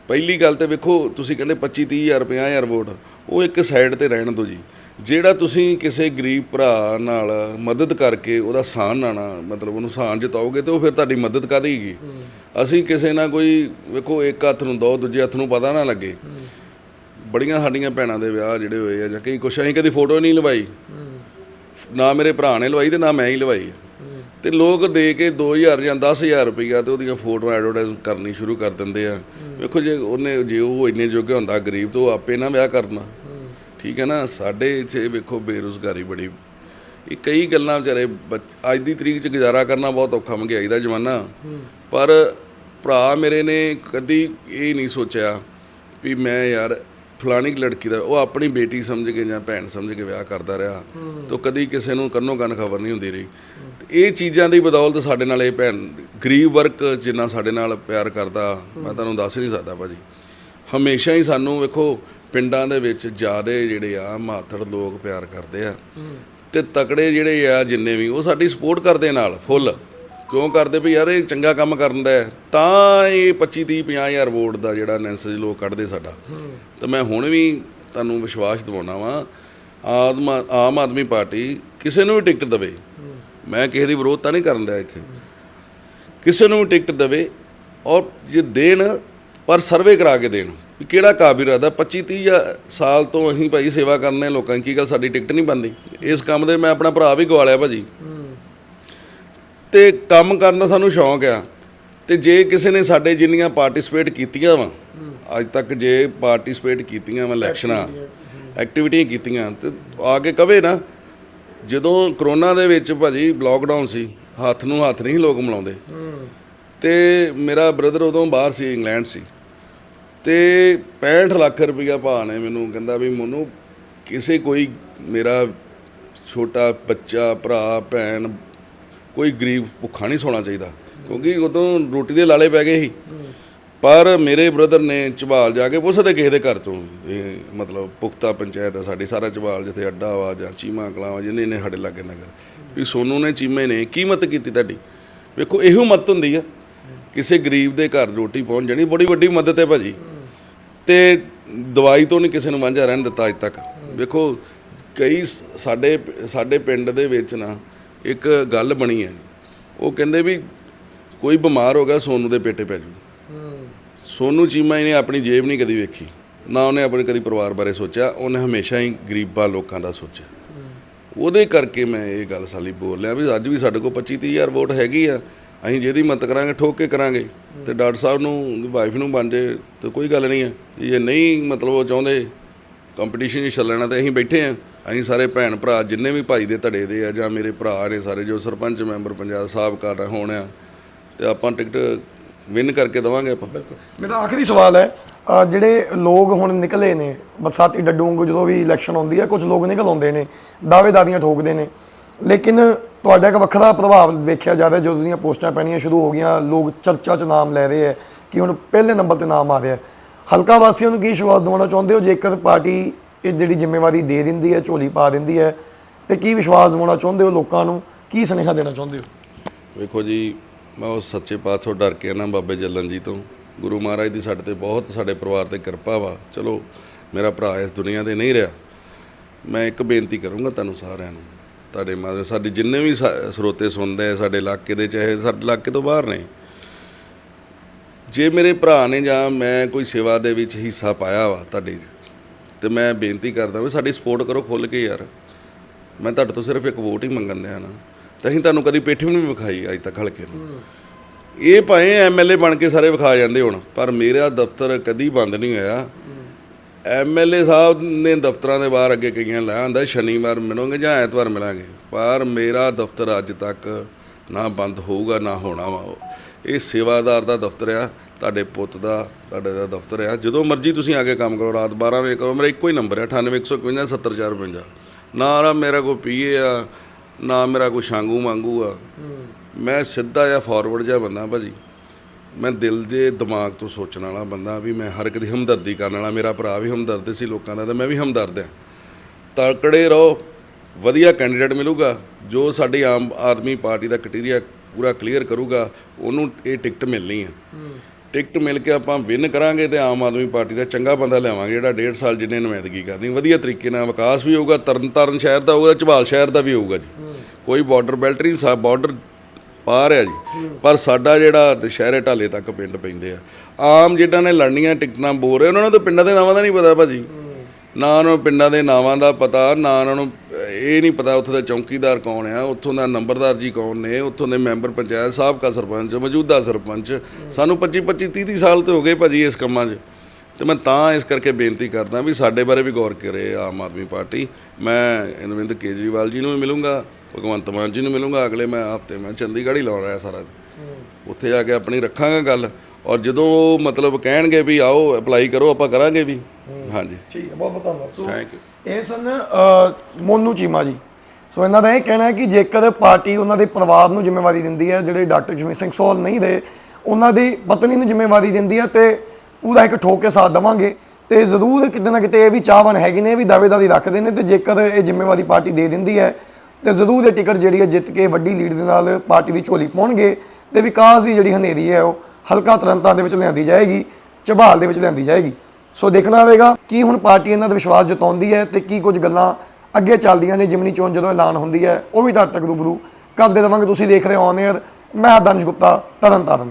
ਪਹਿਲੀ ਗੱਲ ਤੇ ਵੇਖੋ ਤੁਸੀਂ ਕਹਿੰਦੇ 25 30000 50000 ਵੋਟ ਉਹ ਇੱਕ ਸਾਈਡ ਤੇ ਰਹਿਣ ਦਿਓ ਜੀ। ਜਿਹੜਾ ਤੁਸੀਂ ਕਿਸੇ ਗਰੀਬ ਭਰਾ ਨਾਲ ਮਦਦ ਕਰਕੇ ਉਹਦਾ ਸਾਨ ਨਾਣਾ ਮਤਲਬ ਉਹਨੂੰ ਸਾਨ ਜਿਤਾਓਗੇ ਤੇ ਉਹ ਫਿਰ ਤੁਹਾਡੀ ਮਦਦ ਹੈਗੀ? ਅਸੀਂ ਕਿਸੇ ਨਾਲ ਕੋਈ, ਵੇਖੋ, ਇੱਕ ਹੱਥ ਨੂੰ ਦੋ, ਦੂਜੇ ਹੱਥ ਨੂੰ ਪਤਾ ਨਾ ਲੱਗੇ। ਬੜੀਆਂ ਸਾਡੀਆਂ ਭੈਣਾਂ ਦੇ ਵਿਆਹ ਜਿਹੜੇ ਹੋਏ ਆ ਜਾਂ ਕਈ ਕੁਛ, ਅਸੀਂ ਕਦੀ ਫੋਟੋ ਨਹੀਂ ਲਵਾਈ। ਨਾ ਮੇਰੇ ਭਰਾ ਨੇ ਲਵਾਈ ਤੇ ਨਾ ਮੈਂ ਹੀ ਲਵਾਈ ਤੇ ਲੋਕ ਦੇ ਕੇ 2000 ਜਾਂ 10000 ਰੁਪਈਆ ਤੇ ਉਹਦੀਆਂ ਫੋਟੋਆਂ ਐਡਵਰਟਾਈਜ਼ ਕਰਨੀ ਸ਼ੁਰੂ ਕਰ ਦਿੰਦੇ ਆ। ਵੇਖੋ ਜੇ ਉਹਨੇ, ਜੇ ਉਹ ਇੰਨੇ ਜੋਗੇ ਹੁੰਦਾ ਗਰੀਬ, ਤਾਂ ਉਹ ਆਪੇ ਨਾ ਵਿਆਹ ਕਰਨਾ। ਠੀਕ ਹੈ ਨਾ? ਸਾਡੇ ਇੱਥੇ ਵੇਖੋ ਬੇਰੁਜ਼ਗਾਰੀ ਬੜੀ। ਇਹ ਕਈ ਗੱਲਾਂ ਵਿਚਾਰੇ ਬੱਚ- ਅੱਜ ਦੀ ਤਰੀਕ 'ਚ ਗੁਜ਼ਾਰਾ ਕਰਨਾ ਬਹੁਤ ਔਖਾ ਮੰਗਿਆਈ ਦਾ ਜ਼ਮਾਨਾ। ਪਰ ਭਰਾ ਮੇਰੇ ਨੇ ਕਦੀ ਇਹ ਨਹੀਂ ਸੋਚਿਆ ਵੀ ਮੈਂ ਯਾਰ ਫਲਾਣੀ ਲੜਕੀ ਦਾ ਉਹ ਆਪਣੀ ਬੇਟੀ ਸਮਝ ਕੇ ਜਾਂ ਭੈਣ ਸਮਝ ਕੇ ਵਿਆਹ ਕਰਦਾ ਰਿਹਾ ਤੋ ਕਦੀ ਕਿਸੇ ਨੂੰ ਕੰਨੋ ਕੰਨ ਖਬਰ ਨਹੀਂ ਹੁੰਦੀ ਰਹੀ। ਇਹ ਚੀਜ਼ਾਂ ਦੀ ਬਦੌਲਤ ਸਾਡੇ ਨਾਲ ਇਹ ਭੈਣ ਗਰੀਬ ਵਰਗ ਜਿੰਨਾ ਸਾਡੇ ਨਾਲ ਪਿਆਰ ਕਰਦਾ ਮੈਂ ਤੁਹਾਨੂੰ ਦੱਸ ਨਹੀਂ ਸਕਦਾ ਭਾਜੀ। ਹਮੇਸ਼ਾ ਹੀ ਸਾਨੂੰ ਵੇਖੋ ਪਿੰਡਾਂ ਦੇ ਵਿੱਚ ਜਿਆਦੇ ਜਿਹੜੇ ਆ ਮਾਤੜ ਲੋਕ ਪਿਆਰ ਕਰਦੇ ਆ। ਤੇ ਤਕੜੇ ਜਿਹੜੇ ਆ ਜਿੰਨੇ ਵੀ ਉਹ ਸਾਡੀ ਸਪੋਰਟ ਕਰਦੇ ਨਾਲ ਫੁੱਲ। ਕਿਉਂ ਕਰਦੇ ਵੀ ਯਾਰ ਇਹ ਚੰਗਾ ਕੰਮ ਕਰਦਾ ਹੈ? ਤਾਂ ਇਹ 25 30 50000 ਵੋਟ ਦਾ ਜਿਹੜਾ ਮੈਸੇਜ ਲੋਕ ਕੱਢਦੇ ਸਾਡਾ। ਤਾਂ ਮੈਂ ਹੁਣ ਵੀ ਤੁਹਾਨੂੰ ਵਿਸ਼ਵਾਸ ਦਿਵਾਉਣਾ ਵਾਂ, ਆਦਮ, ਆਮ ਆਦਮੀ ਪਾਰਟੀ ਕਿਸੇ ਨੂੰ ਵੀ ਟਿਕਟ ਦੇਵੇ, ਮੈਂ ਕਿਸੇ ਦੀ ਵਿਰੋਧ ਤਾਂ ਨਹੀਂ ਕਰਨ ਦਿਆ ਇੱਥੇ। ਕਿਸੇ ਨੂੰ ਵੀ ਟਿਕਟ ਦੇਵੇ ਔਰ ਜੇ ਦੇਣ, ਪਰ ਸਰਵੇ ਕਰਾ ਕੇ ਦੇਣ, ਵੀ ਕਿਹੜਾ ਕਾਬਿਲ ਰਹਦਾ 25 30 ਸਾਲ ਤੋਂ ਅਸੀਂ ਭਾਈ ਸੇਵਾ ਕਰਨੇ ਲੋਕਾਂ ਕੀ ਗੱਲ, ਸਾਡੀ ਟਿਕਟ ਨਹੀਂ ਬੰਦੀ ਇਸ ਕੰਮ ਦੇ ਮੈਂ ਆਪਣਾ ਭਰਾ ਵੀ ਗਵਾਲਿਆ ਭਾਜੀ। ਤੇ ਕੰਮ ਕਰਨ ਦਾ ਸਾਨੂੰ ਸ਼ੌਂਕ ਆ। ਤੇ ਜੇ ਕਿਸੇ ਨੇ ਸਾਡੇ ਜਿੰਨੀਆਂ ਪਾਰਟਿਸਿਪੇਟ ਕੀਤੀਆਂ ਵਾ ਅੱਜ ਤੱਕ ਜੇ ਪਾਰਟਿਸਿਪੇਟ ਕੀਤੀਆਂ ਵਾ ਇਲੈਕਸ਼ਨਾਂ ਐਕਟੀਵਿਟੀਆਂ ਕੀਤੀਆਂ। ਤੇ ਆ ਕੇ ਕਵੇ ਨਾ ਜਦੋਂ ਕਰੋਨਾ ਦੇ ਵਿੱਚ ਭਾਜੀ ਲੋਕਡਾਊਨ ਸੀ ਹੱਥ ਨੂੰ ਹੱਥ ਨਹੀਂ ਲੋਕ ਮਿਲਾਉਂਦੇ। ਤੇ ਮੇਰਾ ਬ੍ਰਦਰ ਉਦੋਂ ਬਾਹਰ ਸੀ ਇੰਗਲੈਂਡ ਸੀ। ਤੇ 65 ਲੱਖ ਰੁਪਈਆ ਭਾ ਨੇ ਮੈਨੂੰ ਕਹਿੰਦਾ ਵੀ ਮੈਨੂੰ ਕਿਸੇ ਕੋਈ ਮੇਰਾ ਛੋਟਾ ਬੱਚਾ ਭਰਾ ਭੈਣ ਕੋਈ ਗਰੀਬ ਭੁੱਖਾ ਨਹੀਂ ਸੌਣਾ ਚਾਹੀਦਾ, ਕਿਉਂਕਿ ਉਦੋਂ ਰੋਟੀ ਦੇ ਲਾਲੇ ਪੈ ਗਏ ਸੀ। ਪਰ ਮੇਰੇ ਬ੍ਰਦਰ ਨੇ ਝਬਾਲ ਜਾ ਕੇ ਪੁੱਛਦੇ ਕਿਸੇ ਦੇ ਘਰ ਤੋਂ ਇਹ ਮਤਲਬ ਪੁਖਤਾ ਪੰਚਾਇਤ ਹੈ ਸਾਡੀ, ਸਾਰਾ ਝਬਾਲ ਜਿੱਥੇ ਅੱਡਾ ਵਾ ਜਾਂ ਚੀਮਾ ਕਲਾਂ ਵਾ ਜਿੰਨੇ ਨੇ ਸਾਡੇ ਲਾਗੇ ਨਗਰ। ਵੀ ਸੋਨੂ ਨੇ, ਚੀਮੇ ਨੇ ਕੀ ਮਤ ਕੀਤੀ ਤੁਹਾਡੀ। ਵੇਖੋ, ਇਹੋ ਮਤ ਹੁੰਦੀ ਆ, ਕਿਸੇ ਗਰੀਬ ਦੇ ਘਰ ਰੋਟੀ ਪਹੁੰਚ ਜਾਣੀ, ਬੜੀ ਵੱਡੀ ਮਦਦ ਹੈ ਭਾਜੀ। ਤੇ ਦਵਾਈ ਤੋਂ ਨਹੀਂ ਕਿਸੇ ਨੂੰ ਵਾਂਝਾ ਰਹਿਣ ਦਿੱਤਾ ਅੱਜ ਤੱਕ। ਵੇਖੋ, ਕਈ ਸਾਡੇ ਸਾਡੇ ਪਿੰਡ ਦੇ ਵਿੱਚ ਨਾ ਇੱਕ ਗੱਲ ਬਣੀ ਹੈ। ਉਹ ਕਹਿੰਦੇ ਵੀ ਕੋਈ ਬਿਮਾਰ ਹੋ ਗਿਆ, ਸੋਨੂ ਦੇ ਪੇਟੇ ਪੈ ਜੂ। ਸੋਨੂ ਚੀਮਾ ਨੇ ਆਪਣੀ ਜੇਬ ਨਹੀਂ ਕਦੀ ਵੇਖੀ। ਨਾ ਉਹਨੇ ਆਪਣੇ ਕਦੀ ਪਰਿਵਾਰ ਬਾਰੇ ਸੋਚਿਆ, ਉਹਨੇ ਹਮੇਸ਼ਾ ਹੀ ਗਰੀਬਾਂ ਲੋਕਾਂ ਦਾ ਸੋਚਿਆ। ਉਹਦੇ ਕਰਕੇ ਮੈਂ ਇਹ ਗੱਲ ਸਾਲੀ ਬੋਲ ਰਿਹਾ ਵੀ ਅੱਜ ਵੀ ਸਾਡੇ ਕੋਲ 25 30 ਹਜ਼ਾਰ ਵੋਟ ਹੈਗੀ ਆ, ਅਸੀਂ ਜਿਹਦੀ ਮਦਦ ਕਰਾਂਗੇ, ਠੋਕ ਕੇ ਕਰਾਂਗੇ। ਤੇ ਡਾਕਟਰ ਸਾਹਿਬ ਨੂੰ, ਵਾਈਫ ਨੂੰ ਬਣ ਜੇ, ਤੇ ਕੋਈ ਗੱਲ ਨਹੀਂ ਹੈ ਜੇ ਨਹੀਂ ਮਤਲਬ ਉਹ ਚਾਹੁੰਦੇ ਕੰਪੀਟੀਸ਼ਨ 'ਚ ਚੱਲਣਾ ਤੇ ਅਸੀਂ ਬੈਠੇ ਆ। ਅਸੀਂ ਸਾਰੇ ਭੈਣ ਭਰਾ, ਜਿੰਨੇ ਵੀ ਭਾਈ ਦੇ ਧੜੇ ਦੇ ਆ ਜਾਂ ਮੇਰੇ ਭਰਾ ਨੇ ਸਾਰੇ ਜੋ ਸਰਪੰਚ ਮੈਂਬਰ, ਪੰਜਾਬ ਸਾਹਿਬ ਕਰ ਹੋਣ ਆ, ਤੇ ਆਪਾਂ ਟਿਕਟ ਵਿਨ ਕਰਕੇ ਦਵਾਂਗੇ ਆਪਾਂ। ਮੇਰਾ ਆਖਰੀ ਸਵਾਲ ਹੈ ਜਿਹੜੇ ਲੋਕ ਹੁਣ ਨਿਕਲੇ ਨੇ, ਬਰਸਾਤੀ ਡੱਡੂ ਜਦੋਂ ਵੀ ਇਲੈਕਸ਼ਨ ਆਉਂਦੀ ਹੈ ਕੁਝ ਲੋਕ ਨਿਕਲ ਆਉਂਦੇ ਨੇ ਦਾਅਵੇਦਾਰੀਆਂ ਠੋਕਦੇ ਨੇ, ਲੇਕਿਨ ਤੁਹਾਡਾ ਇੱਕ ਵੱਖਰਾ ਪ੍ਰਭਾਵ ਵੇਖਿਆ ਜਾ ਰਿਹਾ ਜਦੋਂ ਦੀਆਂ ਪੋਸਟਾਂ ਪੈਣੀਆਂ ਸ਼ੁਰੂ ਹੋ ਗਈਆਂ, ਲੋਕ ਚਰਚਾ 'ਚ ਨਾਮ ਲੈ ਰਹੇ ਹੈ ਕਿ ਹੁਣ ਪਹਿਲੇ ਨੰਬਰ ਤੇ ਨਾਮ ਆ ਰਿਹਾ। ਹਲਕਾ ਵਾਸੀਆਂ ਨੂੰ ਕੀ ਵਿਸ਼ਵਾਸ ਦਿਵਾਉਣਾ ਚਾਹੁੰਦੇ ਹੋ? ਜੇਕਰ ਪਾਰਟੀ ਇਹ ਜਿਹੜੀ ਜ਼ਿੰਮੇਵਾਰੀ ਦੇ ਦਿੰਦੀ ਹੈ ਝੋਲੀ ਪਾ ਦਿੰਦੀ ਹੈ ਤੇ ਕੀ ਵਿਸ਼ਵਾਸ ਦਿਵਾਉਣਾ ਚਾਹੁੰਦੇ ਹੋ ਲੋਕਾਂ ਨੂੰ? ਕੀ ਸੁਨੇਹਾ ਦੇਣਾ ਚਾਹੁੰਦੇ ਹੋ? ਵੇਖੋ ਜੀ ਮੈਂ ਉਸ ਸੱਚੇ ਪਾਤਸ਼ਾਹ ਡਰ ਕੇ ਨਾ ਬਾਬੇ ਜੱਲਨ ਜੀ ਤੋਂ। ਗੁਰੂ ਮਹਾਰਾਜ ਦੀ ਸਾਡੇ ਤੇ ਬਹੁਤ ਸਾਡੇ ਪਰਿਵਾਰ ਤੇ ਕਿਰਪਾ ਵਾ। ਚਲੋ ਮੇਰਾ ਭਰਾ ਇਸ ਦੁਨੀਆ ਤੇ ਨਹੀਂ ਰਿਹਾ। ਮੈਂ ਇੱਕ ਬੇਨਤੀ ਕਰੂੰਗਾ ਤੁਹਾਨੂੰ ਸਾਰਿਆਂ ਨੂੰ ਤੁਹਾਡੇ ਮਾਦੇ ਸਾਡੇ ਜਿੰਨੇ ਵੀ ਸਾ- ਸਰੋਤੇ ਸੁਣਦੇ ਆ ਸਾਡੇ ਇਲਾਕੇ ਦੇ ਚਾਹੇ ਸਾਡੇ ਇਲਾਕੇ ਤੋਂ ਬਾਹਰ ਨੇ। ਜੇ ਮੇਰੇ ਭਰਾ ਨੇ ਜਾਂ ਮੈਂ ਕੋਈ ਸੇਵਾ ਦੇ ਵਿੱਚ ਹਿੱਸਾ ਪਾਇਆ ਵਾ ਤੁਹਾਡੇ 'ਚ, ਤੇ ਮੈਂ ਬੇਨਤੀ ਕਰਦਾ ਵੀ ਸਾਡੀ ਸਪੋਰਟ ਕਰੋ ਖੁੱਲ ਕੇ ਯਾਰ। ਮੈਂ ਤੁਹਾਡੇ ਤੋਂ ਸਿਰਫ ਇੱਕ ਵੋਟ ਹੀ ਮੰਗਣ ਦਿਆ ਨਾ। ਤੇ ਅਸੀਂ ਤੁਹਾਨੂੰ ਕਦੀ ਪੇਠੀ ਵੀ ਨਹੀਂ ਵਿਖਾਈ ਅੱਜ ਤੱਕ ਹਲਕੇ ਨੂੰ। ਇਹ ਭਾਵੇਂ ਐਮਐਲਏ ਬਣ ਕੇ ਸਾਰੇ ਵਿਖਾ ਜਾਂਦੇ ਹੁਣ ਪਰ ਮੇਰਾ ਦਫ਼ਤਰ ਕਦੀ ਬੰਦ ਨਹੀਂ ਹੋਇਆ। ਐਮਐਲਏ ਸਾਹਿਬ ਨੇ ਦਫ਼ਤਰਾਂ ਦੇ ਬਾਹਰ ਅੱਗੇ ਕਈਆਂ ਲਾਇਆ ਹੁੰਦਾ ਸ਼ਨੀਵਾਰ ਮਿਲੋਗੇ ਜਾਂ ਐਤਵਾਰ ਮਿਲਾਂਗੇ। ਪਰ ਮੇਰਾ ਦਫ਼ਤਰ ਅੱਜ ਤੱਕ ਨਾ ਬੰਦ ਹੋਊਗਾ ਨਾ ਹੋਣਾ ਵਾ। ਇਹ ਸੇਵਾਦਾਰ ਦਾ ਦਫ਼ਤਰ ਆ ਤੁਹਾਡੇ ਪੁੱਤ ਦਾ ਤੁਹਾਡੇ ਦਾ ਦਫ਼ਤਰ ਆ। ਜਦੋਂ ਮਰਜ਼ੀ ਤੁਸੀਂ ਆ ਕੇ ਕੰਮ ਕਰੋ ਰਾਤ 12 ਵਜੇ ਕਰੋ। ਮੇਰਾ ਇੱਕੋ ਹੀ ਨੰਬਰ ਹੈ 9815 70452 ਨਾ ਨਾ ਮੇਰਾ ਕੋਈ ਪੀਏ ਆ ਨਾ ਮੇਰਾ ਕੋਈ ਸ਼ਾਂਗੂ ਮੰਗੂ ਆ। ਮੈਂ ਸਿੱਧਾ ਜਾਂ ਫਾਰਵਰਡ ਜਿਹਾ ਬੰਦਾ ਭਾਜੀ। ਮੈਂ ਦਿਲ ਦੇ ਦਿਮਾਗ ਤੋਂ ਸੋਚਣ ਵਾਲਾ ਬੰਦਾ ਵੀ ਮੈਂ ਹਰ ਇੱਕ ਦੀ ਹਮਦਰਦੀ ਕਰਨ ਵਾਲਾ। ਮੇਰਾ ਭਰਾ ਵੀ ਹਮਦਰਦ ਸੀ ਲੋਕਾਂ ਦਾ ਤੇ ਮੈਂ ਵੀ ਹਮਦਰਦ ਆ। ਤਕੜੇ ਰਹੋ। ਵਧੀਆ ਕੈਂਡੀਡੇਟ ਮਿਲੂਗਾ, ਜੋ ਸਾਡੀ ਆਮ ਆਦਮੀ ਪਾਰਟੀ ਦਾ ਕ੍ਰਾਈਟੇਰੀਆ ਪੂਰਾ ਕਲੀਅਰ ਕਰੂਗਾ, ਉਹਨੂੰ ਇਹ ਟਿਕਟ ਮਿਲਣੀ ਹੈ ਟਿਕਟ ਮਿਲ ਕੇ ਆਪਾਂ ਵਿਨ ਕਰਾਂਗੇ ਤੇ ਆਮ ਆਦਮੀ ਪਾਰਟੀ ਦਾ ਚੰਗਾ ਬੰਦਾ ਲਿਆਵਾਂਗੇ, ਜਿਹੜਾ 1.5 ਸਾਲ ਜਿੰਨੇ ਨੁਮਾਇੰਦਗੀ ਕਰਨੀ। ਵਧੀਆ ਤਰੀਕੇ ਨਾਲ ਵਿਕਾਸ ਵੀ ਹੋਊਗਾ, ਤਰਨਤਾਰਨ ਸ਼ਹਿਰ ਦਾ ਹੋਊਗਾ, ਝਬਾਲ ਸ਼ਹਿਰ ਦਾ ਵੀ ਹੋਊਗਾ ਜੀ। ਕੋਈ ਬਾਰਡਰ ਬੈਲਟ ਨਹੀਂ, ਸਾ ਬਾਰਡਰ ਪਾਰ ਹੈ ਜੀ। ਪਰ ਸਾਡਾ ਜਿਹੜਾ ਦੁਸ਼ਹਿਰੇ ਢਾਲੇ ਤੱਕ ਪਿੰਡ ਪੈਂਦੇ ਆ। ਆਮ ਜਿੱਦਾਂ ਨੇ ਲੜਨੀਆਂ ਟਿਕਟਾਂ ਬੋਲ ਰਹੇ ਉਹਨਾਂ ਨੂੰ ਤਾਂ ਪਿੰਡਾਂ ਦੇ ਨਾਵਾਂ ਦਾ ਨਹੀਂ ਪਤਾ ਭਾਜੀ। ਨਾ ਉਹਨਾਂ ਨੂੰ ਪਿੰਡਾਂ ਦੇ ਨਾਵਾਂ ਦਾ ਪਤਾ, ਨਾ ਉਹਨਾਂ ਨੂੰ ਇਹ ਨਹੀਂ ਪਤਾ ਉੱਥੋਂ ਦਾ ਚੌਕੀਦਾਰ ਕੌਣ ਆ ਉੱਥੋਂ ਦਾ ਨੰਬਰਦਾਰ ਜੀ ਕੌਣ ਨੇ ਉੱਥੋਂ ਦੇ ਮੈਂਬਰ ਪੰਚਾਇਤ ਸਾਬਕਾ ਸਰਪੰਚ ਮੌਜੂਦਾ ਸਰਪੰਚ। ਸਾਨੂੰ 25 25 30 30 ਸਾਲ ਤੇ ਹੋ ਗਏ ਭਾਜੀ ਇਸ ਕੰਮਾਂ 'ਚ। ਤੇ ਮੈਂ ਤਾਂ ਇਸ ਕਰਕੇ ਬੇਨਤੀ ਕਰਦਾ ਵੀ ਸਾਡੇ ਬਾਰੇ ਵੀ ਗੌਰ ਕਰੇ ਆਮ ਆਦਮੀ ਪਾਰਟੀ। ਮੈਂ ਅਰਵਿੰਦ ਕੇਜਰੀਵਾਲ ਜੀ ਨੂੰ ਵੀ ਮਿਲੂੰਗਾ ਭਗਵੰਤ ਮਾਨ ਜੀ ਨੂੰ ਮਿਲੂੰਗਾ। ਅਗਲੇ ਮੈਂ ਹਫ਼ਤੇ ਮੈਂ ਚੰਡੀਗੜ੍ਹ ਹੀ ਲਾਉਣ ਰਿਹਾ ਸਾਰਾ। ਉੱਥੇ ਜਾ ਕੇ ਆਪਣੀ ਰੱਖਾਂਗਾ ਗੱਲ। ਔਰ ਜਦੋਂ ਉਹ ਮਤਲਬ ਕਹਿਣਗੇ ਵੀ ਆਓ ਅਪਲਾਈ ਕਰੋ ਆਪਾਂ ਕਰਾਂਗੇ ਵੀ। ਹਾਂਜੀ। ਠੀਕ ਹੈ ਬਹੁਤ ਬਹੁਤ ਧੰਨਵਾਦ। ਸੋ ਥੈਂਕ ਯੂ ਇਹ ਸਨ ਅ, ਮੋਨੂ ਚੀਮਾ ਜੀ। ਸੋ ਇਹਨਾਂ ਦਾ ਇਹ ਕਹਿਣਾ ਹੈ ਕਿ ਜੇਕਰ ਪਾਰਟੀ ਉਹਨਾਂ ਦੇ ਪਰਿਵਾਰ ਨੂੰ ਜ਼ਿੰਮੇਵਾਰੀ ਦਿੰਦੀ ਹੈ ਜਿਹੜੇ ਡਾਕਟਰ ਜਮੀਤ ਸਿੰਘ ਸੋਲ ਨਹੀਂ ਦੇ ਉਹਨਾਂ ਦੀ ਪਤਨੀ ਨੂੰ ਜ਼ਿੰਮੇਵਾਰੀ ਦਿੰਦੀ ਹੈ ਤੇ ਪੂਰਾ ਇੱਕ ਠੋਕ ਕੇ ਸਾਥ ਦੇਵਾਂਗੇ। ਤੇ ਜ਼ਰੂਰ ਕਿਤੇ ਨਾ ਕਿਤੇ ਇਹ ਵੀ ਚਾਹਵਾਨ ਹੈਗੇ ਨੇ ਇਹ ਵੀ ਦਾਅਵੇਦਾਰੀ ਰੱਖਦੇ ਨੇ ਤੇ ਜੇਕਰ ਇਹ ਜ਼ਿੰਮੇਵਾਰੀ ਪਾਰਟੀ ਦੇ ਦਿੰਦੀ ਹੈ ਤੇ ਜ਼ਰੂਰ ਇਹ ਟਿਕਟ ਜਿਹੜੀ ਹੈ ਜਿੱਤ ਕੇ ਵੱਡੀ ਲੀਡ ਦੇ ਨਾਲ ਪਾਰਟੀ ਦੀ ਝੋਲੀ ਪਾਉਣਗੇ ਤੇ ਵਿਕਾਸ ਦੀ ਜਿਹੜੀ ਹਨੇਰੀ ਹੈ ਉਹ ਹਲਕਾ ਤਰੰਤਾਂ ਦੇ ਵਿੱਚ ਲਿਆਂਦੀ ਜਾਏਗੀ ਝਬਾਲ ਦੇ ਵਿੱਚ ਲਿਆਂਦੀ ਜਾਏਗੀ। ਸੋ ਦੇਖਣਾ ਹੋਵੇਗਾ ਕੀ ਹੁਣ ਪਾਰਟੀ ਇਹਨਾਂ ਦਾ ਵਿਸ਼ਵਾਸ ਜਤਾਉਂਦੀ ਹੈ ਤੇ ਕੀ ਕੁਝ ਗੱਲਾਂ ਅੱਗੇ ਚੱਲਦੀਆਂ ਨੇ। ਜਿਮਨੀ ਚੋਣ ਜਦੋਂ ਐਲਾਨ ਹੁੰਦੀ ਹੈ, ਉਹ ਵੀ ਤੁਹਾਡੇ ਤੱਕ ਰੂਬਰੂ ਕਰਦੇ ਰਵਾਂਗੇ। ਤੁਸੀਂ ਦੇਖ ਰਹੇ ਹੋ ਔਨ 에ਅਰ ਮੈਂ ਹਾਂ ਗੁਪਤਾ ਤਰਨ ਤਾਰਨ